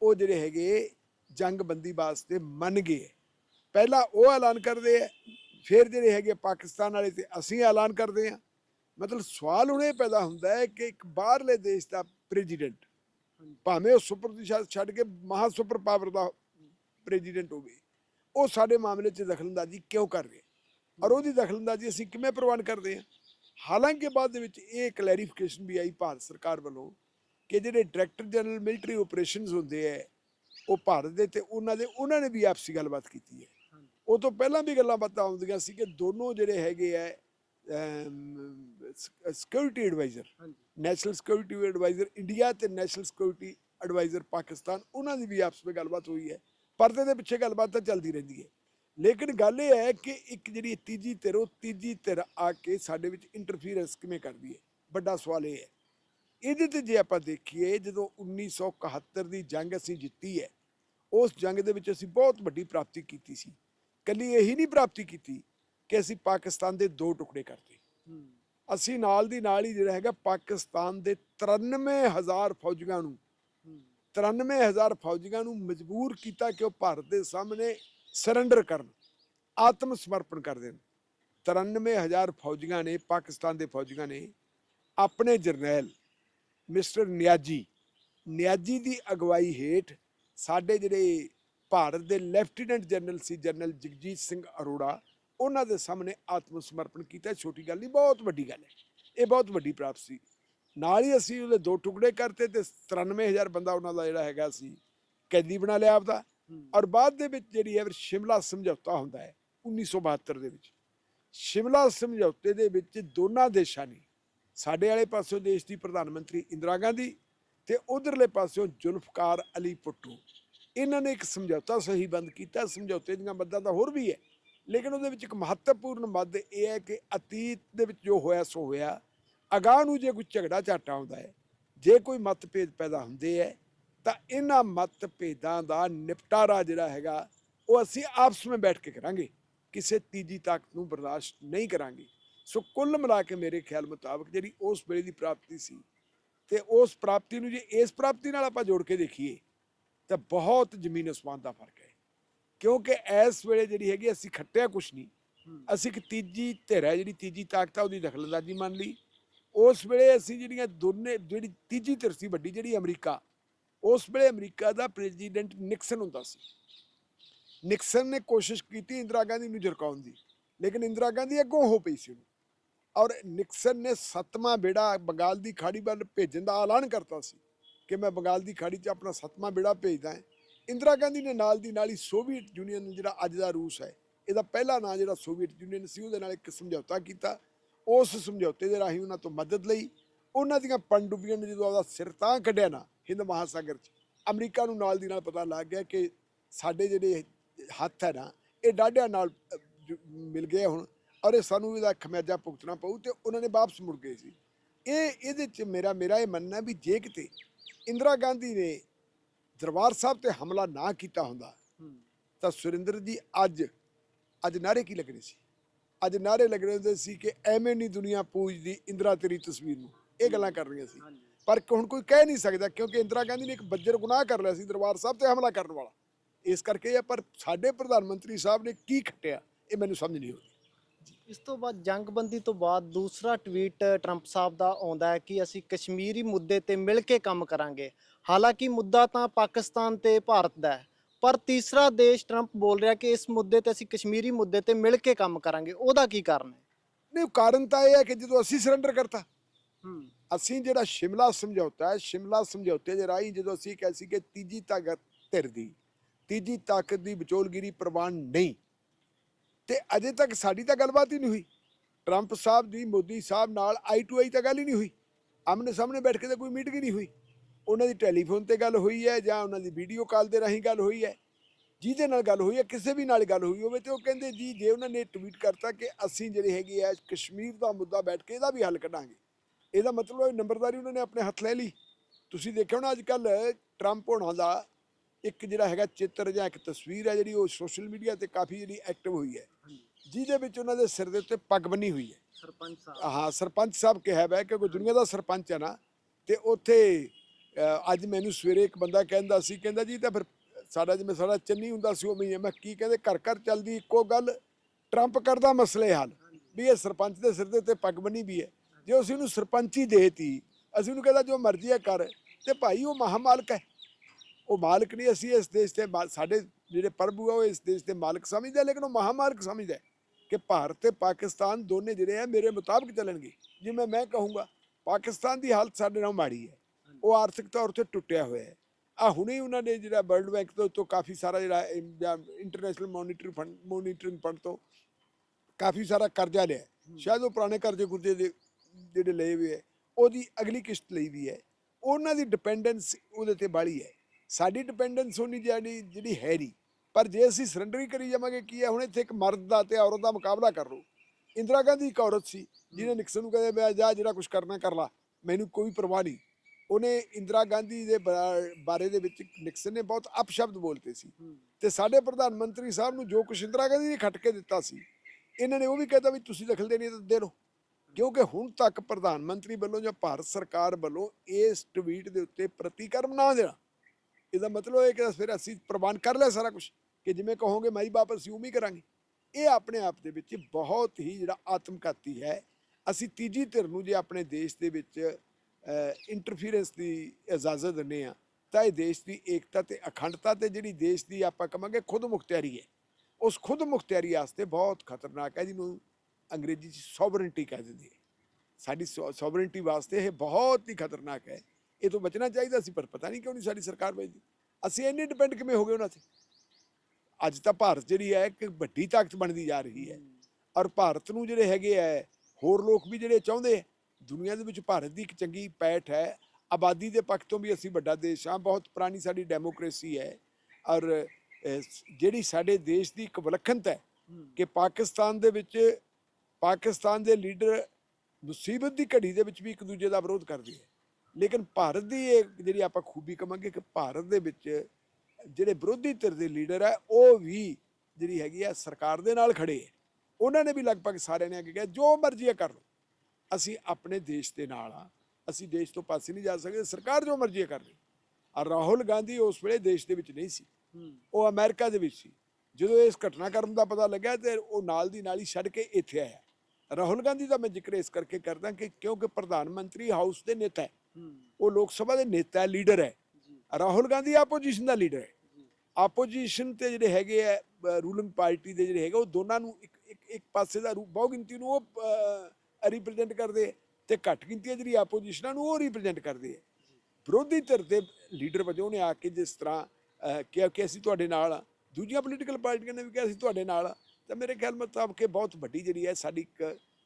ਉਹ ਜਿਹੜੇ ਹੈਗੇ ਜੰਗਬੰਦੀ ਵਾਸਤੇ ਮੰਨ ਗਏ ਪਹਿਲਾਂ ਉਹ ਐਲਾਨ ਕਰਦੇ ਆ ਫਿਰ ਜਿਹੜੇ ਹੈਗੇ ਪਾਕਿਸਤਾਨ ਵਾਲੇ ਤੇ ਅਸੀਂ ਐਲਾਨ ਕਰਦੇ ਹਾਂ ਮਤਲਬ ਸਵਾਲ ਇਹ ਪੈਦਾ ਹੁੰਦਾ ਹੈ ਕਿ ਇੱਕ ਬਾਹਰਲੇ ਦੇਸ਼ ਦਾ ਪ੍ਰੈਜ਼ੀਡੈਂਟ ਭਾਵੇਂ ਉਹ ਸੁਪਰ ਛੱਡ ਕੇ ਮਹਾ ਸੁਪਰ ਪਾਵਰ ਦਾ ਪ੍ਰੈਜ਼ੀਡੈਂਟ ਹੋਵੇ ਉਹ ਸਾਡੇ ਮਾਮਲੇ 'ਚ ਦਖਲਅੰਦਾਜ਼ੀ ਕਿਉਂ ਕਰ ਰਿਹਾ? ਔਰ ਉਹਦੀ ਦਖਲਅੰਦਾਜ਼ੀ ਅਸੀਂ ਕਿਵੇਂ ਪ੍ਰਵਾਨ ਕਰਦੇ ਹਾਂ ਹਾਲਾਂਕਿ ਬਾਅਦ ਦੇ ਵਿੱਚ ਇਹ ਕਲੈਰੀਫਿਕੇਸ਼ਨ ਵੀ ਆਈ ਭਾਰਤ ਸਰਕਾਰ ਵੱਲੋਂ ਕਿ ਜਿਹੜੇ ਡਾਇਰੈਕਟਰ ਜਨਰਲ ਮਿਲਟਰੀ ਆਪਰੇਸ਼ਨਸ ਹੁੰਦੇ ਹੈ ਉਹ ਭਾਰਤ ਦੇ ਤੇ ਉਹਨਾਂ ਦੇ ਉਹਨਾਂ ਨੇ ਵੀ ਆਪਸੀ ਗੱਲਬਾਤ ਕੀਤੀ ਹੈ। ਉਹ ਤੋਂ ਪਹਿਲਾਂ ਵੀ ਗੱਲਾਂ ਬਾਤਾਂ ਆਉਂਦੀਆਂ ਸੀ ਕਿ ਦੋਨੋਂ ਜਿਹੜੇ ਹੈਗੇ ਹੈ security adviser national security adviser India ਤੇ ਨੈਸ਼ਨਲ ਸਿਕਿਉਰਿਟੀ ਐਡਵਾਈਜ਼ਰ ਪਾਕਿਸਤਾਨ ਉਹਨਾਂ ਦੀ ਵੀ ਆਪਸ ਵਿੱਚ ਗੱਲਬਾਤ ਹੋਈ ਹੈ ਪਰਦੇ ਦੇ ਪਿੱਛੇ ਗੱਲਬਾਤ ਤਾਂ ਚੱਲਦੀ ਰਹਿੰਦੀ ਹੈ ਲੇਕਿਨ ਗੱਲ ਇਹ ਹੈ ਕਿ ਇੱਕ ਜਿਹੜੀ ਤੀਜੀ ਧਿਰ ਉਹ ਤੀਜੀ ਧਿਰ ਆ ਕੇ ਸਾਡੇ ਵਿੱਚ ਇੰਟਰਫੀਰੈਂਸ ਕਿਵੇਂ ਕਰਦੀ ਹੈ ਵੱਡਾ ਸਵਾਲ ਇਹ ਹੈ ਇਹਦੇ ਤੇ ਜੇ ਆਪਾਂ ਦੇਖੀਏ ਜਦੋਂ 1971 ਦੀ ਜੰਗ ਅਸੀਂ ਜਿੱਤੀ ਹੈ ਉਸ ਜੰਗ ਦੇ ਵਿੱਚ ਅਸੀਂ ਬਹੁਤ ਵੱਡੀ ਪ੍ਰਾਪਤੀ ਕੀਤੀ ਸੀ। ਕੱਲੀ ਇਹੀ ਨਹੀਂ ਪ੍ਰਾਪਤੀ ਕੀਤੀ ਕਿ ਅਸੀਂ ਪਾਕਿਸਤਾਨ ਦੇ ਦੋ ਟੁਕੜੇ ਕਰਤੇ ਅਸੀਂ ਨਾਲ ਦੀ ਨਾਲ ਹੀ ਜਿਹੜਾ ਹੈਗਾ ਪਾਕਿਸਤਾਨ ਦੇ 93000 ਫੌਜੀਆਂ ਨੂੰ 93000 ਫੌਜੀਆਂ ਨੂੰ ਮਜਬੂਰ ਕੀਤਾ ਕਿ ਉਹ ਭਾਰਤ ਦੇ ਸਾਹਮਣੇ ਸਰੈਂਡਰ ਕਰਨ ਆਤਮ ਸਮਰਪਣ ਕਰ ਦੇਣ। 93000 ਫੌਜੀਆਂ ਨੇ ਪਾਕਿਸਤਾਨ ਦੇ ਫੌਜੀਆਂ ਨੇ ਆਪਣੇ ਜਰਨੈਲ ਮਿਸਟਰ ਨਿਆਜੀ ਨਿਆਜੀ ਦੀ ਅਗਵਾਈ ਹੇਠ ਸਾਡੇ ਜਿਹੜੇ ਭਾਰਤ ਦੇ ਲੈਫਟੀਨੈਂਟ ਜਨਰਲ ਸੀ ਜਨਰਲ ਜਗਜੀਤ ਸਿੰਘ ਅਰੋੜਾ। ਉਹਨਾਂ ਦੇ ਸਾਹਮਣੇ ਆਤਮ ਸਮਰਪਣ ਕੀਤਾ। ਛੋਟੀ ਗੱਲ ਨਹੀਂ ਬਹੁਤ ਵੱਡੀ ਗੱਲ ਹੈ। ਇਹ ਬਹੁਤ ਵੱਡੀ ਪ੍ਰਾਪਤੀ ਸੀ। ਨਾਲ ਹੀ ਅਸੀਂ ਉਹਦੇ ਦੋ ਟੁਕੜੇ ਕਰਤੇ ਤੇ 93000 ਬੰਦਾ ਉਹਨਾਂ ਦਾ ਜਿਹੜਾ ਹੈਗਾ ਸੀ ਕੈਦੀ ਬਣਾ ਲਿਆ ਆਪਦਾ। ਔਰ ਬਾਅਦ ਦੇ ਵਿੱਚ ਜਿਹੜੀ ਹੈ ਫਿਰ ਸ਼ਿਮਲਾ ਸਮਝੌਤਾ ਹੁੰਦਾ ਹੈ 1972 ਦੇ ਵਿੱਚ। ਸ਼ਿਮਲਾ ਸਮਝੌਤੇ ਦੇ ਵਿੱਚ ਦੋਨਾਂ ਦੇਸ਼ਾਂ ਨੇ ਸਾਡੇ ਵਾਲੇ ਪਾਸਿਓਂ ਦੇਸ਼ ਦੀ ਪ੍ਰਧਾਨ ਮੰਤਰੀ ਇੰਦਰਾ ਗਾਂਧੀ ਤੇ ਉਧਰਲੇ ਪਾਸਿਓਂ ਜ਼ੁਲਫਕਾਰ ਅਲੀ ਭੁੱਟੋ। ਇਹਨਾਂ ਨੇ ਇੱਕ ਸਮਝੌਤਾ ਸਹੀ ਬੰਦ ਕੀਤਾ, ਸਮਝੌਤੇ ਦੀਆਂ ਮੱਦਾਂ ਤਾਂ ਹੋਰ ਵੀ ਹੈ। ਲੇਕਿਨ ਉਹਦੇ ਵਿੱਚ ਇੱਕ ਮਹੱਤਵਪੂਰਨ ਮੱਦ ਇਹ ਹੈ ਕਿ ਅਤੀਤ ਦੇ ਵਿੱਚ ਜੋ ਹੋਇਆ, ਸੋ ਹੋਇਆ। ਅਗਾਂਹ ਨੂੰ ਜੇ ਕੋਈ ਝਗੜਾ ਝਾਟਾ ਆਉਂਦਾ ਹੈ, ਜੇ ਕੋਈ ਮਤਭੇਦ ਪੈਦਾ ਹੁੰਦੇ ਹੈ, ਤਾਂ ਇਹਨਾਂ ਮਤਭੇਦਾਂ ਦਾ ਨਿਪਟਾਰਾ ਜਿਹੜਾ ਹੈਗਾ, ਉਹ ਅਸੀਂ ਆਪਸ ਵਿੱਚ ਬੈਠ ਕੇ ਕਰਾਂਗੇ। ਕਿਸੇ ਤੀਜੀ ਤਾਕਤ ਨੂੰ ਬਰਦਾਸ਼ਤ ਨਹੀਂ ਕਰਾਂਗੇ। ਸੋ ਕੁੱਲ ਮਿਲਾ ਕੇ ਮੇਰੇ ਖਿਆਲ ਮੁਤਾਬਕ ਜਿਹੜੀ ਉਸ ਵੇਲੇ ਦੀ ਪ੍ਰਾਪਤੀ ਸੀ, ਤੇ ਉਸ ਪ੍ਰਾਪਤੀ ਨੂੰ ਜੇ ਇਸ ਪ੍ਰਾਪਤੀ ਨਾਲ ਆਪਾਂ ਜੋੜ ਕੇ ਦੇਖੀਏ ਤਾਂ ਬਹੁਤ ਜ਼ਮੀਨ ਅਸਮਾਨ ਦਾ ਫ਼ਰਕ ਹੈ। ਕਿਉਂਕਿ ਇਸ ਵੇਲੇ ਜਿਹੜੀ ਹੈਗੀ ਅਸੀਂ ਖੱਟਿਆ ਕੁਛ ਨਹੀਂ। ਅਸੀਂ ਇੱਕ ਤੀਜੀ ਧਿਰ ਹੈ ਜਿਹੜੀ ਤੀਜੀ ਤਾਕਤ ਆ ਉਹਦੀ ਦਖਲਅੰਦਾਜ਼ੀ ਮੰਨ ਲਈ। ਉਸ ਵੇਲੇ ਅਸੀਂ ਜਿਹੜੀਆਂ ਦੋਨੇ ਜਿਹੜੀ ਤੀਜੀ ਧਿਰ ਸੀ ਵੱਡੀ ਜਿਹੜੀ ਅਮਰੀਕਾ ਉਸ ਵੇਲੇ ਅਮਰੀਕਾ ਦਾ ਪ੍ਰੈਜ਼ੀਡੈਂਟ ਨਿਕਸਨ ਹੁੰਦਾ ਸੀ। ਨਿਕਸਨ ਨੇ ਕੋਸ਼ਿਸ਼ ਕੀਤੀ ਇੰਦਰਾ ਗਾਂਧੀ ਨੂੰ ਜਰਕਾਉਣ ਦੀ ਲੇਕਿਨ ਇੰਦਰਾ ਗਾਂਧੀ ਅੱਗੋਂ ਹੋ ਪਈ ਸੀ ਉਹਨੂੰ। ਔਰ ਨਿਕਸਨ ਨੇ ਸੱਤਵਾਂ ਬੇੜਾ ਬੰਗਾਲ ਦੀ ਖਾੜੀ ਵੱਲ ਭੇਜਣ ਦਾ ਐਲਾਨ ਕਰਤਾ ਸੀ। ਕਿ ਮੈਂ ਬੰਗਾਲ ਦੀ ਖਾੜੀ 'ਚ ਆਪਣਾ ਸੱਤਵਾਂ ਬੇੜਾ ਭੇਜਦਾ ਹਾਂ। ਇੰਦਰਾ ਗਾਂਧੀ ਨੇ ਨਾਲ ਦੀ ਨਾਲ ਹੀ ਸੋਵੀਅਤ ਯੂਨੀਅਨ ਜਿਹੜਾ ਅੱਜ ਦਾ ਰੂਸ ਹੈ ਇਹਦਾ ਪਹਿਲਾ ਨਾਂ ਜਿਹੜਾ ਸੋਵੀਅਤ ਯੂਨੀਅਨ ਸੀ ਉਹਦੇ ਨਾਲ ਇੱਕ ਸਮਝੌਤਾ ਕੀਤਾ। ਉਸ ਸਮਝੌਤੇ ਦੇ ਰਾਹੀਂ ਉਹਨਾਂ ਤੋਂ ਮਦਦ ਲਈ ਉਹਨਾਂ ਦੀਆਂ ਪਣਡੁੱਬੀਆਂ ਨੇ ਜਦੋਂ ਉਹਦਾ ਸਿਰ ਤਾਂ ਕੱਢਿਆ ਨਾ ਹਿੰਦ ਮਹਾਸਾਗਰ 'ਚ ਅਮਰੀਕਾ ਨੂੰ ਨਾਲ ਦੀ ਨਾਲ ਪਤਾ ਲੱਗ ਗਿਆ ਕਿ ਸਾਡੇ ਜਿਹੜੇ ਹੱਥ ਹੈ ਨਾ ਇਹ ਡਾਢਿਆਂ ਨਾਲ ਅ, ਮਿਲ ਗਏ ਹੁਣ ਔਰ ਇਹ ਸਾਨੂੰ ਇਹਦਾ ਖਮਿਆਜਾ ਭੁਗਤਣਾ ਪਊ ਤੇ ਉਹਨਾਂ ਨੇ ਵਾਪਸ ਮੁੜ ਗਏ ਸੀ। ਇਹ ਇਹਦੇ 'ਚ ਮੇਰਾ ਮੇਰਾ ਇਹ ਮੰਨਣਾ ਵੀ ਜੇ ਕਿਤੇ ਇੰਦਰਾ ਗਾਂਧੀ ਨੇ ਦਰਬਾਰ ਸਾਹਿਬ ਤੇ ਹਮਲਾ ਨਾ ਕੀਤਾ ਹੁੰਦਾ ਤਾਂ ਸੁਰਿੰਦਰ ਜੀ ਅੱਜ ਅੱਜ ਨਾਰੇ ਕੀ ਲੱਗਣੇ ਸੀ? ਅੱਜ ਨਾਰੇ ਲੱਗਣੇ ਹੁੰਦੇ ਸੀ ਕਿ ਐਵੇਂ ਨਹੀਂ ਦੁਨੀਆ ਪੂਜਦੀ ਇੰਦਰਾ ਤੇਰੀ ਤਸਵੀਰ ਨੂੰ। ਇਹ ਗੱਲਾਂ ਕਰ ਰਹੀਆਂ ਸੀ। ਪਰ ਹੁਣ ਕੋਈ ਕਹਿ ਨਹੀਂ ਸਕਦਾ ਕਿਉਂਕਿ ਇੰਦਰਾ ਗਾਂਧੀ ਨੇ ਇੱਕ ਬੱਜਰ ਗੁਨਾਹ ਕਰ ਲਿਆ ਸੀ ਦਰਬਾਰ ਸਾਹਿਬ ਤੇ ਹਮਲਾ ਕਰਨ ਵਾਲਾ। ਇਸ ਕਰਕੇ ਇਹ ਪਰ ਸਾਡੇ ਪ੍ਰਧਾਨ ਮੰਤਰੀ ਸਾਹਿਬ ਨੇ ਕੀ ਖੱਟਿਆ ਇਹ ਮੈਨੂੰ ਸਮਝ ਨਹੀਂ ਆਉਂਦੀ। ਇਸ ਤੋਂ ਬਾਅਦ ਜੰਗਬੰਦੀ ਤੋਂ ਬਾਅਦ ਦੂਸਰਾ ਟਵੀਟ ਟਰੰਪ ਸਾਹਿਬ ਦਾ ਆਉਂਦਾ ਹੈ ਕਿ ਅਸੀਂ ਕਸ਼ਮੀਰੀ ਮੁੱਦੇ ਤੇ ਮਿਲ ਕੇ ਕੰਮ ਕਰਾਂਗੇ। ਹਾਲਾਂਕਿ ਮੁੱਦਾ ਤਾਂ ਪਾਕਿਸਤਾਨ ਤੇ ਭਾਰਤ ਦਾ ਹੈ ਪਰ ਤੀਸਰਾ ਦੇਸ਼ ਟਰੰਪ ਬੋਲ ਰਿਹਾ ਕਿ ਇਸ ਮੁੱਦੇ ਤੇ ਅਸੀਂ ਕਸ਼ਮੀਰੀ ਮੁੱਦੇ ਤੇ ਮਿਲ ਕੇ ਕੰਮ ਕਰਾਂਗੇ। ਉਹਦਾ ਕੀ ਕਾਰਨ ਹੈ? ਨਹੀਂ ਕਾਰਨ ਤਾਂ ਇਹ ਹੈ ਕਿ ਜਦੋਂ ਅਸੀਂ ਸਰੈਂਡਰ ਕਰਤਾ ਹੂੰ। ਅਸੀਂ ਜਿਹੜਾ ਸ਼ਿਮਲਾ ਸਮਝੌਤਾ ਹੈ ਸ਼ਿਮਲਾ ਸਮਝੌਤੇ ਦੇ ਰਾਹੀਂ ਜਦੋਂ ਅਸੀਂ ਕਹਿ ਸੀ ਕਿ ਤੀਜੀ ਤਾਕਤ ਧਿਰ ਦੀ ਤੀਜੀ ਤਾਕਤ ਦੀ ਵਿਚੋਲਗਿਰੀ ਪ੍ਰਵਾਨ ਨਹੀਂ ਤੇ ਅਜੇ ਤੱਕ ਸਾਡੀ ਤਾਂ ਗੱਲਬਾਤ ਹੀ ਨਹੀਂ ਹੋਈ। ਟਰੰਪ ਸਾਹਿਬ ਦੀ, ਮੋਦੀ ਸਾਹਿਬ ਨਾਲ ਆਈ ਟੂ ਆਈ ਤਾਂ ਗੱਲ ਹੀ ਨਹੀਂ ਹੋਈ। ਆਮਨੇ ਸਾਹਮਣੇ ਬੈਠ ਕੇ ਤਾਂ ਕੋਈ ਮੀਟਿੰਗ ਹੀ ਨਹੀਂ ਹੋਈ। ਉਹਨਾਂ ਦੀ ਟੈਲੀਫੋਨ ਤੇ ਗੱਲ ਹੋਈ ਹੈ ਜਾਂ ਉਹਨਾਂ ਦੀ ਵੀਡੀਓ ਕਾਲ ਦੇ ਰਾਹੀਂ ਗੱਲ ਹੋਈ ਹੈ। ਜਿਹਦੇ ਨਾਲ ਗੱਲ ਹੋਈ ਹੈ, ਕਿਸੇ ਵੀ ਨਾਲ ਗੱਲ ਹੋਈ ਹੋਵੇ ਤੇ ਉਹ ਕਹਿੰਦੇ, ਜੀ, ਜੇ ਉਹਨਾਂ ਨੇ ਟਵੀਟ ਕਰਤਾ ਕਿ ਅਸੀਂ ਜਿਹੜੇ ਹੈਗੇ ਆ, ਕਸ਼ਮੀਰ ਦਾ ਮੁੱਦਾ ਬੈਠ ਕੇ ਇਹਦਾ ਵੀ ਹੱਲ ਕੱਢਾਂਗੇ। ਇਹਦਾ ਮਤਲਬ ਨੰਬਰਦਾਰੀ ਉਹਨਾਂ ਨੇ ਆਪਣੇ ਹੱਥ ਲੈ ਲਈ। ਤੁਸੀਂ ਦੇਖਿਆ ਹੋਣਾ ਅੱਜ ਕੱਲ ਟਰੰਪ ਹੋਣਾ ਦਾ ਇੱਕ ਜਿਹੜਾ ਹੈਗਾ ਚਿੱਤਰ ਜਾਂ ਇੱਕ ਤਸਵੀਰ ਹੈ ਜਿਹੜੀ ਉਹ ਸੋਸ਼ਲ ਮੀਡੀਆ ਤੇ ਕਾਫੀ ਜਿਹੜੀ ਐਕਟਿਵ ਹੋਈ ਹੈ। ਜਿਹਦੇ ਵਿੱਚ ਉਹਨਾਂ ਦੇ ਸਿਰ ਦੇ ਉੱਤੇ ਪੱਗ ਬੰਨੀ ਹੋਈ ਹੈ। ਸਰਪੰਚ ਸਾਹਿਬ। ਹਾਂ ਸਰਪੰਚ ਸਾਹਿਬ ਕਿਹਾ ਹੈ ਕਿ ਕੋਈ ਦੁਨੀਆ ਦਾ ਸਰਪੰਚ ਹੈ ਨਾ ਤੇ ਉੱਥੇ ਅਹ, ਅੱਜ ਮੈਨੂੰ ਸਵੇਰੇ ਇੱਕ ਬੰਦਾ ਕਹਿੰਦਾ ਸੀ ਕਹਿੰਦਾ ਜੀ ਤਾਂ ਫਿਰ ਸਾਡਾ ਜਿਵੇਂ ਸਾਡਾ ਚੰਨੀ ਹੁੰਦਾ ਸੀ ਉਵੇਂ ਹੀ ਹੈ। ਮੈਂ ਕੀ ਕਹਿੰਦੇ ਘਰ ਘਰ ਚੱਲਦੀ ਇੱਕੋ ਗੱਲ ਟਰੰਪ ਕਰਦਾ ਮਸਲੇ ਹੱਲ ਵੀ ਇਹ ਸਰਪੰਚ ਦੇ ਸਿਰ ਦੇ ਉੱਤੇ ਪੱਗ ਬੰਨੀ ਵੀ ਹੈ। ਜੇ ਅਸੀਂ ਉਹਨੂੰ ਸਰਪੰਚੀ ਦੇਤੀ ਅਸੀਂ ਉਹਨੂੰ ਕਹਿੰਦਾ ਜੋ ਮਰਜ਼ੀ ਹੈ ਕਰ ਤੇ ਭਾਈ ਉਹ ਮਹਾਮਾਲਕ ਹੈ। ਉਹ ਮਾਲਕ ਨਹੀਂ, ਅਸੀਂ ਇਸ ਦੇਸ਼ ਦੇ ਮਾ- ਸਾਡੇ ਜਿਹੜੇ ਪ੍ਰਭੂ ਆ, ਉਹ ਇਸ ਦੇਸ਼ ਦੇ ਮਾਲਕ ਸਮਝਦੇ ਲੇਕਿਨ ਉਹ ਮਹਾਮਾਲਕ ਸਮਝਦਾ ਕਿ ਭਾਰਤ ਤੇ ਪਾਕਿਸਤਾਨ ਦੋਨੇ ਜਿਹੜੇ ਆ, ਮੇਰੇ ਮੁਤਾਬਕ ਚੱਲਣਗੇ। ਜਿਵੇਂ ਮੈਂ ਕਹੂੰਗਾ, ਪਾਕਿਸਤਾਨ ਦੀ ਹਾਲਤ ਸਾਡੇ ਨਾਲ ਮਾੜੀ ਹੈ। ਉਹ ਆਰਥਿਕ ਤੌਰ ਤੇ ਟੁੱਟਿਆ ਹੋਇਆ ਹੈ। ਆ ਹੁਣੇ ਉਹਨਾਂ ਨੇ ਜਿਹੜਾ ਵਰਲਡ ਬੈਂਕ ਤੋਂ ਤੋਂ ਕਾਫੀ ਸਾਰਾ ਜਿਹੜਾ international monetary fund, monitoring fund ਤੋਂ ਕਾਫੀ ਸਾਰਾ ਕਰਜ਼ਾ ਲਿਆ ਸ਼ਾਇਦ ਉਹ ਪੁਰਾਣੇ ਕਰਜ਼ੇ ਗੁਰਜ਼ੇ ਦੇ, ਜਿਹੜੇ ਲਏ ਹੋਏ ਹੈ, ਉਹਦੀ ਅਗਲੀ ਕਿਸ਼ਤ ਲਈ ਵੀ ਹੈ। ਉਹਨਾਂ ਦੀ ਡਿਪੈਂਡੈਂਸ ਉਹਦੇ ਤੇ ਬਾਲੀ ਹੈ। ਸਾਡੀ ਡਿਪੈਂਡੈਂਸ ਉਹਨੀ ਜਿਹੜੀ ਜਿਹੜੀ ਹੈ ਨਹੀਂ। ਪਰ ਜੇ ਅਸੀਂ ਸਰੈਂਡਰ ਹੀ ਕਰੀ ਜਾਵਾਂਗੇ ਕੀ ਹੈ? ਹੁਣ ਇੱਥੇ ਇੱਕ ਮਰਦ ਦਾ ਤੇ ਔਰਤ ਦਾ ਮੁਕਾਬਲਾ ਕਰ ਲਓ। ਇੰਦਰਾ ਗਾਂਧੀ ਇੱਕ ਔਰਤ ਸੀ ਜਿਹਨੇ ਨਿਕਸਨ ਨੂੰ ਕਹਿੰਦੇ ਮੈਂ ਜਾ ਜਿਹੜਾ ਕੁਝ ਕਰਨਾ ਕਰ ਲਾ। ਮੈਨੂੰ ਕੋਈ ਪਰਵਾਹ ਨਹੀਂ। ਉਹਨੇ ਇੰਦਰਾ ਗਾਂਧੀ ਦੇ ਬਾਰੇ ਦੇ ਵਿੱਚ ਨਿਕਸਨ ਨੇ ਬਹੁਤ ਅਪਸ਼ਬਦ ਬੋਲਤੇ ਸੀ। ਤੇ ਸਾਡੇ ਪ੍ਰਧਾਨ ਮੰਤਰੀ ਸਾਹਿਬ ਨੂੰ ਜੋ ਕੁਛ ਇੰਦਰਾ ਗਾਂਧੀ ਨੇ ਖੱਟ ਕੇ ਦਿੱਤਾ ਸੀ ਇਹਨਾਂ ਨੇ ਉਹ ਵੀ ਕਹਿਤਾ ਵੀ ਤੁਸੀਂ ਦਖਲ ਦੇਣੀ ਤਾਂ ਦੇ ਲਓ ਕਿਉਂਕਿ ਹੁਣ ਤੱਕ ਪ੍ਰਧਾਨ ਮੰਤਰੀ ਵੱਲੋਂ ਜਾਂ ਭਾਰਤ ਸਰਕਾਰ ਵੱਲੋਂ ਇਸ ਟਵੀਟ ਦੇ ਉੱਤੇ ਪ੍ਰਤੀਕਰਮ ਨਾ ਦੇਣਾ। ਇਹਦਾ ਮਤਲਬ ਇਹ ਕਿ ਫਿਰ ਅਸੀਂ ਪ੍ਰਵਾਨ ਕਰ ਲਿਆ ਸਾਰਾ ਕੁਝ ਕਿ ਜਿਵੇਂ ਕਹੋਗੇ ਮਾਈ ਬਾਪ ਅਸੀਂ ਉਵੇਂ ਹੀ ਕਰਾਂਗੇ। ਇਹ ਆਪਣੇ ਆਪ ਦੇ ਵਿੱਚ ਬਹੁਤ ਹੀ ਜਿਹੜਾ ਆਤਮਘਾਤੀ ਹੈ। ਅਸੀਂ ਤੀਜੀ ਧਿਰ ਨੂੰ ਜੇ ਆਪਣੇ ਦੇਸ਼ ਦੇ ਵਿੱਚ ਇੰਟਰਫੀਰੈਂਸ ਦੀ ਇਜਾਜ਼ਤ ਦਿੰਦੇ ਆ ਤਾਂ ਇਹ ਦੇਸ਼ ਦੀ ਏਕਤਾ ਤੇ ਅਖੰਡਤਾ ਤੇ ਜਿਹੜੀ ਦੇਸ਼ ਦੀ ਆਪਾਂ ਕਹਾਂਗੇ ਖੁਦ ਮੁਖਤਿਆਰੀ ਹੈ। ਉਸ ਖੁਦ ਮੁਖਤਿਆਰੀ ਵਾਸਤੇ ਬਹੁਤ ਖਤਰਨਾਕ ਹੈ, ਜਿਹਨੂੰ ਅੰਗਰੇਜ਼ੀ 'ਚ ਸੋਵਰਨਟੀ ਕਹਿ ਦਿੰਦੇ ਹੈ। ਸਾਡੀ ਸੋਵਰਨਟੀ ਵਾਸਤੇ ਇਹ ਬਹੁਤ ਹੀ ਖਤਰਨਾਕ ਹੈ। ਇਹ ਤੋਂ ਬਚਣਾ ਚਾਹੀਦਾ ਸੀ, ਪਰ ਪਤਾ ਨਹੀਂ ਕਿਉਂ ਨਹੀਂ ਸਾਡੀ ਸਰਕਾਰ ਵੇਚਦੀ ਅਸੀਂ ਇੰਨੇ ਡਿਪੈਂਡ ਕਿਵੇਂ ਹੋ ਗਏ ਉਹਨਾਂ ਤੇ? ਅੱਜ ਤਾਂ ਭਾਰਤ ਜਿਹੜੀ ਹੈ, ਇੱਕ ਵੱਡੀ ਤਾਕਤ ਬਣਦੀ ਜਾ ਰਹੀ ਹੈ। ਔਰ ਭਾਰਤ ਨੂੰ ਜਿਹੜੇ ਹੈਗੇ ਹੈ, ਹੋਰ ਲੋਕ ਵੀ ਜਿਹੜੇ ਚਾਹੁੰਦੇ ਦੁਨੀਆ ਦੇ ਵਿੱਚ ਭਾਰਤ ਦੀ ਇੱਕ ਚੰਗੀ ਪੈਠ ਹੈ। ਆਬਾਦੀ ਦੇ ਪੱਖ ਤੋਂ ਵੀ ਅਸੀਂ ਵੱਡਾ ਦੇਸ਼ ਹਾਂ, ਬਹੁਤ ਪੁਰਾਣੀ ਸਾਡੀ ਡੈਮੋਕ੍ਰੇਸੀ ਹੈ। ਔਰ ਜਿਹੜੀ ਸਾਡੇ ਦੇਸ਼ ਦੀ ਇੱਕ ਵਿਲੱਖਣਤਾ ਹੈ ਕਿ ਪਾਕਿਸਤਾਨ ਦੇ ਵਿੱਚ, ਪਾਕਿਸਤਾਨ ਦੇ ਲੀਡਰ ਮੁਸੀਬਤ ਦੀ ਘੜੀ ਦੇ ਵਿੱਚ ਵੀ ਇੱਕ ਦੂਜੇ ਦਾ ਵਿਰੋਧ ਕਰਦੇ ਹੈ। ਲੇਕਿਨ ਭਾਰਤ ਦੀ ਇਹ ਜਿਹੜੀ ਆਪਾਂ ਖੂਬੀ ਕਵਾਂਗੇ ਕਿ ਭਾਰਤ ਦੇ ਵਿੱਚ ਜਿਹੜੇ ਵਿਰੋਧੀ ਧਿਰ ਦੇ ਲੀਡਰ ਹੈ ਉਹ ਵੀ ਜਿਹੜੀ ਹੈਗੀ ਆ ਸਰਕਾਰ ਦੇ ਨਾਲ ਖੜੇ ਹੈ। ਉਹਨਾਂ ਨੇ ਵੀ ਲਗਭਗ ਸਾਰਿਆਂ ਨੇ ਅੱਗੇ ਕਿਹਾ ਜੋ ਮਰਜ਼ੀ ਕਰ ਲਓ। ਅਸੀਂ ਆਪਣੇ ਦੇਸ਼ ਦੇ ਨਾਲ ਆ ਅਸੀਂ ਦੇਸ਼ ਤੋਂ ਪਾਸੇ ਨਹੀਂ ਜਾ ਸਕਦੇ ਸਰਕਾਰ ਜੋ ਮਰਜ਼ੀ ਕਰ ਲਈ ਔਰ ਰਾਹੁਲ ਗਾਂਧੀ ਉਸ ਵੇਲੇ ਦੇਸ਼ ਦੇ ਵਿੱਚ ਨਹੀਂ ਸੀ। ਉਹ ਅਮਰੀਕਾ ਦੇ ਵਿੱਚ ਸੀ। ਜਦੋਂ ਇਸ ਘਟਨਾਕ੍ਰਮ ਦਾ ਪਤਾ ਲੱਗਾ ਤੇ ਉਹ ਨਾਲ ਦੀ ਨਾਲ ਹੀ ਛੱਡ ਕੇ ਇੱਥੇ ਆਇਆ। ਰਾਹੁਲ ਗਾਂਧੀ ਦਾ ਮੈਂ ਜ਼ਿਕਰ ਇਸ ਕਰਕੇ ਕਰਦਾ ਕਿ ਕਿਉਂਕਿ ਪ੍ਰਧਾਨ ਮੰਤਰੀ ਹਾਊਸ ਦੇ ਨੇਤਾ ਹੈ। ਉਹ ਲੋਕ ਸਭਾ ਦੇ ਨੇਤਾ ਲੀਡਰ ਹੈ। ਰਾਹੁਲ ਗਾਂਧੀ ਆਪੋਜੀਸ਼ਨ ਦਾ ਲੀਡਰ ਹੈ। ਆਪੋਜੀਸ਼ਨ ਤੇ ਜਿਹੜੇ ਹੈਗੇ ਆ ਰੂਲਿੰਗ ਪਾਰਟੀ ਦੇ ਜਿਹੜੇ ਹੈਗੇ ਉਹ ਦੋਨਾਂ ਨੂੰ ਇੱਕ ਇੱਕ ਇੱਕ ਪਾਸੇ ਦਾ ਰੂ- ਬਹੁ ਗਿਣਤੀ ਨੂੰ ਉਹ ਰਿਪਰੈਜ਼ੈਂਟ ਕਰਦੇ ਤੇ ਘੱਟ ਗਿਣਤੀ ਜਿਹੜੀ ਆਪੋਜੀਸ਼ਨਾਂ ਨੂੰ ਉਹ ਰਿਪਰੈਜ਼ੈਂਟ ਕਰਦੇ ਹੈ। ਵਿਰੋਧੀ ਧਿਰ ਦੇ ਲੀਡਰ ਵਜੋਂ ਉਹਨੇ ਆ ਕੇ ਜਿਸ ਤਰ੍ਹਾਂ ਕਿਹਾ ਕਿ ਅਸੀਂ ਤੁਹਾਡੇ ਨਾਲ ਆ ਦੂਜੀਆਂ ਪੋਲੀਟੀਕਲ ਪਾਰਟੀਆਂ ਨੇ ਵੀ ਕਿਹਾ ਅਸੀਂ ਤੁਹਾਡੇ ਨਾਲ ਆ ਤਾਂ ਮੇਰੇ ਖਿਆਲ ਮੁਤਾਬਕ ਬਹੁਤ ਵੱਡੀ ਜਿਹੜੀ ਹੈ ਸਾਡੀ ਇੱਕ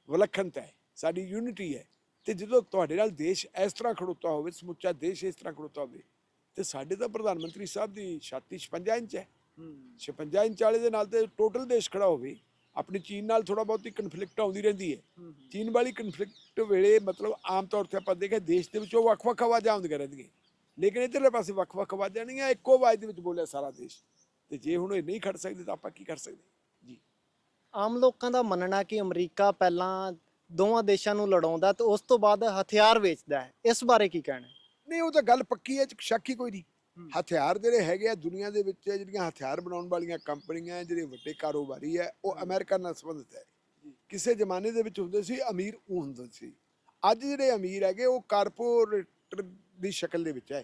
ਵਿਲੱਖਣਤਾ ਹੈ ਸਾਡੀ ਯੂਨਿਟੀ ਹੈ। ਤੇ ਜਦੋਂ ਤੁਹਾਡੇ ਨਾਲ ਦੇਸ਼ ਇਸ ਤਰ੍ਹਾਂ ਖੜੋਤਾ ਹੋਵੇ ਸਮੁੱਚਾ ਦੇਸ਼ ਇਸ ਤਰ੍ਹਾਂ ਖੜੋਤਾ ਹੋਵੇ ਤੇ ਸਾਡੇ ਤਾਂ ਪ੍ਰਧਾਨ ਮੰਤਰੀ ਸਾਹਿਬ ਦੀ ਛਾਤੀ 56 ਇੰਚ ਹੈ। 56 ਇੰਚ ਵਾਲੇ ਦੇ ਨਾਲ ਤੇ ਟੋਟਲ ਦੇਸ਼ ਖੜਾ ਹੋਵੇ ਆਪਣੀ ਚੀਨ ਨਾਲ ਥੋੜਾ ਬਹੁਤ ਕਨਫਲਿਕਟ ਆਉਂਦੀ ਰਹਿੰਦੀ ਹੈ। ਚੀਨ ਵਾਲੀ ਕਨਫਲਿਕਟ ਵੇਲੇ ਮਤਲਬ ਆਮ ਤੌਰ ਤੇ ਆਪਾਂ ਦੇਖਿਆ ਦੇਸ਼ ਦੇ ਵਿੱਚ ਉਹ ਵੱਖ-ਵੱਖ ਆਵਾਜ਼ਾਂ ਆਉਂਦੀਆਂ ਰਹਿੰਦੀਆਂ। ਲੇਕਿਨ ਇਧਰਲੇ ਪਾਸੇ ਵੱਖ-ਵੱਖ ਆਵਾਜ਼ਾਂ ਨਹੀਂ ਆ ਇੱਕੋ ਆਵਾਜ਼ ਦੇ ਵਿੱਚ ਬੋਲਿਆ ਸਾਰਾ ਦੇਸ਼। ਤੇ ਜੇ ਹੁਣ ਇਹ ਨਹੀਂ ਖੜ ਸਕਦੇ ਤਾਂ ਆਪਾਂ ਕੀ ਕਰ ਸਕਦੇ? ਜੀ। ਆਮ ਲੋਕਾਂ ਦਾ ਮੰਨਣਾ ਕਿ ਅਮਰੀਕਾ ਪਹਿਲਾਂ ਦੋਵਾਂ ਦੇਸ਼ਾਂ ਨੂੰ ਲੜਾਉਂਦਾ ਤੇ ਉਸ ਤੋਂ ਬਾਅਦ ਹਥਿਆਰ ਵੇਚਦਾ ਹੈ। ਇਸ ਬਾਰੇ ਕੀ ਕਹਿਣਾ ਹੈ? ਨਹੀਂ ਉਹ ਤਾਂ ਗੱਲ ਪੱਕੀ ਹੈ ਚ ਸ਼ੱਕ ਹੀ ਕੋਈ ਨਹੀਂ। ਹਥਿਆਰ ਜਿਹੜੇ ਹੈਗੇ ਆ ਦੁਨੀਆ ਦੇ ਵਿੱਚ ਜਿਹੜੀਆਂ ਹਥਿਆਰ ਬਣਾਉਣ ਵਾਲੀਆਂ ਕੰਪਨੀਆਂ ਹੈ, ਜਿਹੜੇ ਵੱਡੇ ਕਾਰੋਬਾਰੀ ਹੈ ਉਹ ਅਮਰੀਕਾ ਨਾਲ ਸੰਬੰਧਿਤ ਹੈ। ਕਿਸੇ ਜ਼ਮਾਨੇ ਦੇ ਵਿੱਚ ਹੁੰਦੇ ਸੀ ਅਮੀਰ ਉਹ ਹੁੰਦੇ ਸੀ। ਅੱਜ ਜਿਹੜੇ ਅਮੀਰ ਹੈਗੇ ਉਹ ਕਾਰਪੋਰੇਟਰ ਦੀ ਸ਼ਕਲ ਦੇ ਵਿੱਚ ਹੈ।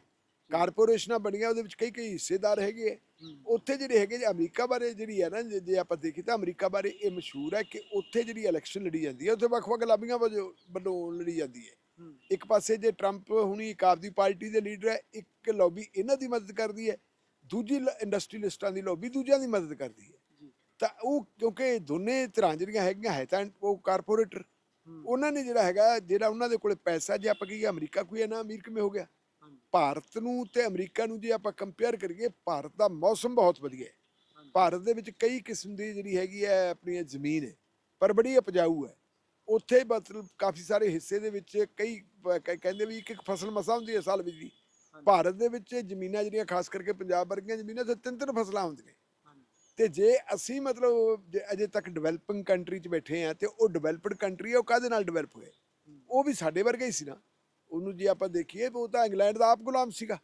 ਕਾਰਪੋਰੇਸ਼ਨਾਂ ਬਣੀਆਂ ਉਹਦੇ ਵਿੱਚ ਕਈ ਕਈ ਹਿੱਸੇਦਾਰ ਹੈਗੇ ਹੈ। ਉੱਥੇ ਜਿਹੜੇ ਹੈਗੇ ਜੇ ਅਮਰੀਕਾ ਬਾਰੇ ਜਿਹੜੀ ਹੈ ਨਾ ਜੇ- ਜੇ ਆਪਾਂ ਦੇਖੀ ਤਾਂ ਅਮਰੀਕਾ ਬਾਰੇ ਇਹ ਮਸ਼ਹੂਰ ਹੈ ਕਿ ਉੱਥੇ ਜਿਹੜੀ ਇਲੈਕਸ਼ਨ ਲੜੀ ਜਾਂਦੀ ਹੈ ਉੱਥੇ ਵੱਖ-ਵੱਖ ਲਾਬੀਆਂ ਵਜੋਂ ਵੱਲੋਂ ਲੜੀ ਜਾਂਦੀ ਹੈ। ਇੱਕ ਪਾਸੇ ਜੇ ਟਰੰਪ ਹੁਣੀ ਇੱਕ ਆਪਦੀ ਪਾਰਟੀ ਦੇ ਲੀਡਰ ਹੈ ਇੱਕ ਲੌਬੀ ਇਹਨਾਂ ਦੀ ਮਦਦ ਕਰਦੀ ਹੈ ਦੂਜੀ ਇੰਡਸਟਰੀਲਿਸਟਾਂ ਦੀ ਲੌਬੀ ਦੂਜਿਆਂ ਦੀ ਮਦਦ ਕਰਦੀ ਹੈ। ਤਾਂ ਉਹ ਕਿਉਂਕਿ ਦੋਨੇ ਧਿਰਾਂ ਜਿਹੜੀਆਂ ਹੈਗੀਆਂ ਹੈ ਤਾਂ ਉਹ ਕਾਰਪੋਰੇਟਰ ਉਹਨਾਂ ਨੇ ਜਿਹੜਾ ਹੈਗਾ ਜਿਹੜਾ ਉਹਨਾਂ ਦੇ ਕੋਲੇ ਪੈਸਾ ਜੇ ਆਪਾਂ ਕਹੀਏ ਅਮਰੀਕਾ ਕੋਈ ਹੈ ਨਾ ਅਮੀਰ ਕਿਵੇਂ ਹੋ ਗਿਆ? ਭਾਰਤ ਨੂੰ ਤੇ ਅਮਰੀਕਾ ਨੂੰ ਜੇ ਆਪਾਂ ਕੰਪੇਅਰ ਕਰੀਏ ਭਾਰਤ ਦਾ ਮੌਸਮ ਬਹੁਤ ਵਧੀਆ ਹੈ। ਭਾਰਤ ਦੇ ਵਿੱਚ ਕਈ ਕਿਸਮ ਦੀ ਜਿਹੜੀ ਹੈਗੀ ਹੈ ਆਪਣੀ ਜ਼ਮੀਨ ਹੈ ਪਰ ਬੜੀ ਉਪਜਾਊ ਹੈ। ਉੱਥੇ ਮਤਲਬ ਕਾਫੀ ਸਾਰੇ ਹਿੱਸੇ ਦੇ ਵਿੱਚ ਕਈ ਕਹਿੰਦੇ ਵੀ ਇੱਕ ਇੱਕ ਫਸਲ ਮਸਾ ਹੁੰਦੀ ਹੈ ਸਾਲ ਵਿੱਚ ਦੀ ਭਾਰਤ ਦੇ ਵਿੱਚ ਜ਼ਮੀਨਾਂ ਜਿਹੜੀਆਂ ਖਾਸ ਕਰਕੇ ਪੰਜਾਬ ਵਰਗੀਆਂ ਜ਼ਮੀਨਾਂ ਤੇ ਤਿੰਨ ਤਿੰਨ ਫਸਲਾਂ ਹੁੰਦੀਆਂ ਤੇ ਜੇ ਅਸੀਂ ਮਤਲਬ ਅਜੇ ਤੱਕ ਡਿਵੈਲਪਿੰਗ ਕੰਟਰੀ 'ਚ ਬੈਠੇ ਆ ਤੇ ਉਹ ਡਿਵੈਲਪਡ ਕੰਟਰੀ ਹੈ ਉਹ ਕਾਹਦੇ ਨਾਲ ਡਿਵੈਲਪ ਹੋਏ? ਉਹ ਵੀ ਸਾਡੇ ਵਰਗਾ ਹੀ ਸੀ ਨਾ। ਉਹਨੂੰ ਜੇ ਆਪਾਂ ਦੇਖੀਏ ਉਹ ਤਾਂ ਇੰਗਲੈਂਡ ਦਾ ਆਪ ਗੁਲਾਮ ਸੀਗਾ।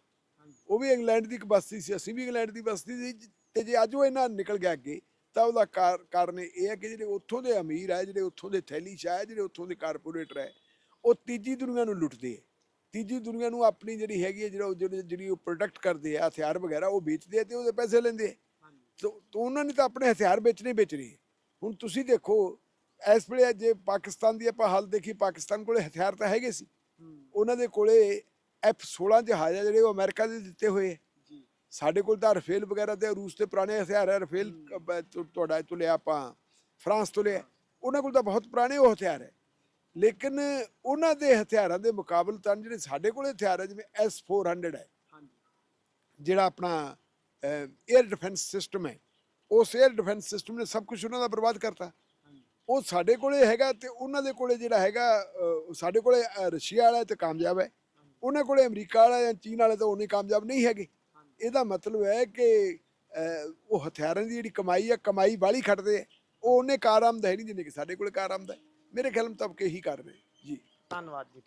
ਉਹ ਵੀ ਇੰਗਲੈਂਡ ਦੀ ਇੱਕ ਬਸਤੀ ਸੀ ਅਸੀਂ ਵੀ ਇੰਗਲੈਂਡ ਦੀ ਬਸਤੀ ਸੀ ਤੇ ਜੇ ਅੱਜ ਉਹ ਇਹਨਾਂ ਨਿਕਲ ਗਿਆ ਅੱਗੇ ਤਾਂ ਉਹਦਾ ਕਾਰ- ਕਾਰਨ ਇਹ ਹੈ ਕਿ ਜਿਹੜੇ ਉੱਥੋਂ ਦੇ ਅਮੀਰ ਹੈ ਜਿਹੜੇ ਉੱਥੋਂ ਦੇ ਥੈਲੀ ਸ਼ਾਹ ਹੈ ਜਿਹੜੇ ਉੱਥੋਂ ਦੇ ਕਾਰਪੋਰੇਟਰ ਹੈ ਉਹ ਤੀਜੀ ਦੁਨੀਆ ਨੂੰ ਲੁੱਟਦੇ ਹੈ। ਤੀਜੀ ਦੁਨੀਆ ਨੂੰ ਆਪਣੀ ਜਿਹੜੀ ਹੈਗੀ ਹੈ ਜਿਹੜਾ ਉਹ ਜਿਹੜੀ ਉਹ ਪ੍ਰੋਡਕਟ ਕਰਦੇ ਆ ਹਥਿਆਰ ਵਗੈਰਾ ਉਹ ਵੇਚਦੇ ਆ ਤੇ ਉਹਦੇ ਪੈਸੇ ਲੈਂਦੇ ਆ। ਤੋ ਉਹਨਾਂ ਨੇ ਤਾਂ ਆਪਣੇ ਹਥਿਆਰ ਵੇਚਣੇ ਵੇਚਣੇ। ਹੁਣ ਤੁਸੀਂ ਦੇਖੋ ਇਸ ਵੇਲੇ ਜੇ ਪਾਕਿਸਤਾਨ ਦੀ ਆਪਾਂ ਹਾਲ ਦੇਖੀ ਪਾਕਿਸਤਾਨ ਕੋਲੇ ਹਥਿਆਰ ਤਾਂ ਹੈਗੇ ਸੀ। ਉਹਨਾਂ ਦੇ ਕੋਲੇ F16 ਜਹਾਜ਼ ਆ ਜਿਹੜੇ ਉਹ ਅਮਰੀਕਾ ਦੇ ਦਿੱਤੇ ਹੋਏ। ਹੈ ਜੀ। ਸਾਡੇ ਕੋਲ ਤਾਂ ਰਫੇਲ ਵਗੈਰਾ ਤੇ ਰੂਸ ਦੇ ਪੁਰਾਣੇ ਹਥਿਆਰ ਹੈ। ਰਫੇਲ ਤੁ- ਤੁਹਾਡਾ ਤੋਂ ਲਿਆ ਆਪਾਂ ਫਰਾਂਸ ਤੋਂ ਲਿਆ। ਉਹਨਾਂ ਕੋਲ ਤਾਂ ਬਹੁਤ ਪੁਰਾਣੇ ਉਹ ਹਥਿਆਰ ਹੈ। ਲੇਕਿਨ ਉਹਨਾਂ ਦੇ ਹਥਿਆਰਾਂ ਦੇ ਮੁਕਾਬਲਤਨ ਜਿਹੜੇ ਸਾਡੇ ਕੋਲ ਹਥਿਆਰ ਹੈ ਜਿਵੇਂ S400 ਹੈ। ਹਾਂਜੀ। ਜਿਹੜਾ ਆਪਣਾ 에ਅਰ ਡਿਫੈਂਸ ਸਿਸਟਮ ਹੈ। ਉਸ 에ਅਰ ਡਿਫੈਂਸ ਸਿਸਟਮ ਨੇ ਸਭ ਕੁਝ ਉਹਨਾਂ ਦਾ ਬਰਬਾਦ ਕਰਤਾ। ਉਹ ਸਾਡੇ ਕੋਲੇ ਹੈਗਾ ਤੇ ਉਹਨਾਂ ਦੇ ਕੋਲੇ ਜਿਹੜਾ ਹੈਗਾ ਸਾਡੇ ਕੋਲੇ ਰਸ਼ੀਆ ਵਾਲਾ ਤੇ ਕਾਮਯਾਬ ਹੈ। ਉਹਨਾਂ ਕੋਲੇ ਅਮਰੀਕਾ ਵਾਲਾ ਜਾਂ ਚੀਨ ਵਾਲੇ ਤਾਂ ਉਹਨੇ ਕਾਮਯਾਬ ਨਹੀਂ ਹੈਗੇ। ਇਹਦਾ ਮਤਲਬ ਹੈ ਕਿ ਉਹ ਹਥਿਆਰਾਂ ਦੀ ਜਿਹੜੀ ਕਮਾਈ ਹੈ ਕਮਾਈ ਬਾਲੀ ਖੱਟਦੇ ਹੈ ਉਹ ਉਹਨੇ ਕਾਰਾਮਦ ਹੈ ਨਹੀਂ ਜਿੰਨੇ ਕਿ ਸਾਡੇ ਕੋਲੇ ਕਾਰਾਮਦ ਹੈ ਮੇਰੇ ਖਿਆਲ ਮੁਤਾਬਕ ਇਹੀ ਕਰ ਰਹੇ। ਜੀ। ਧੰਨਵਾਦ ਜੀ।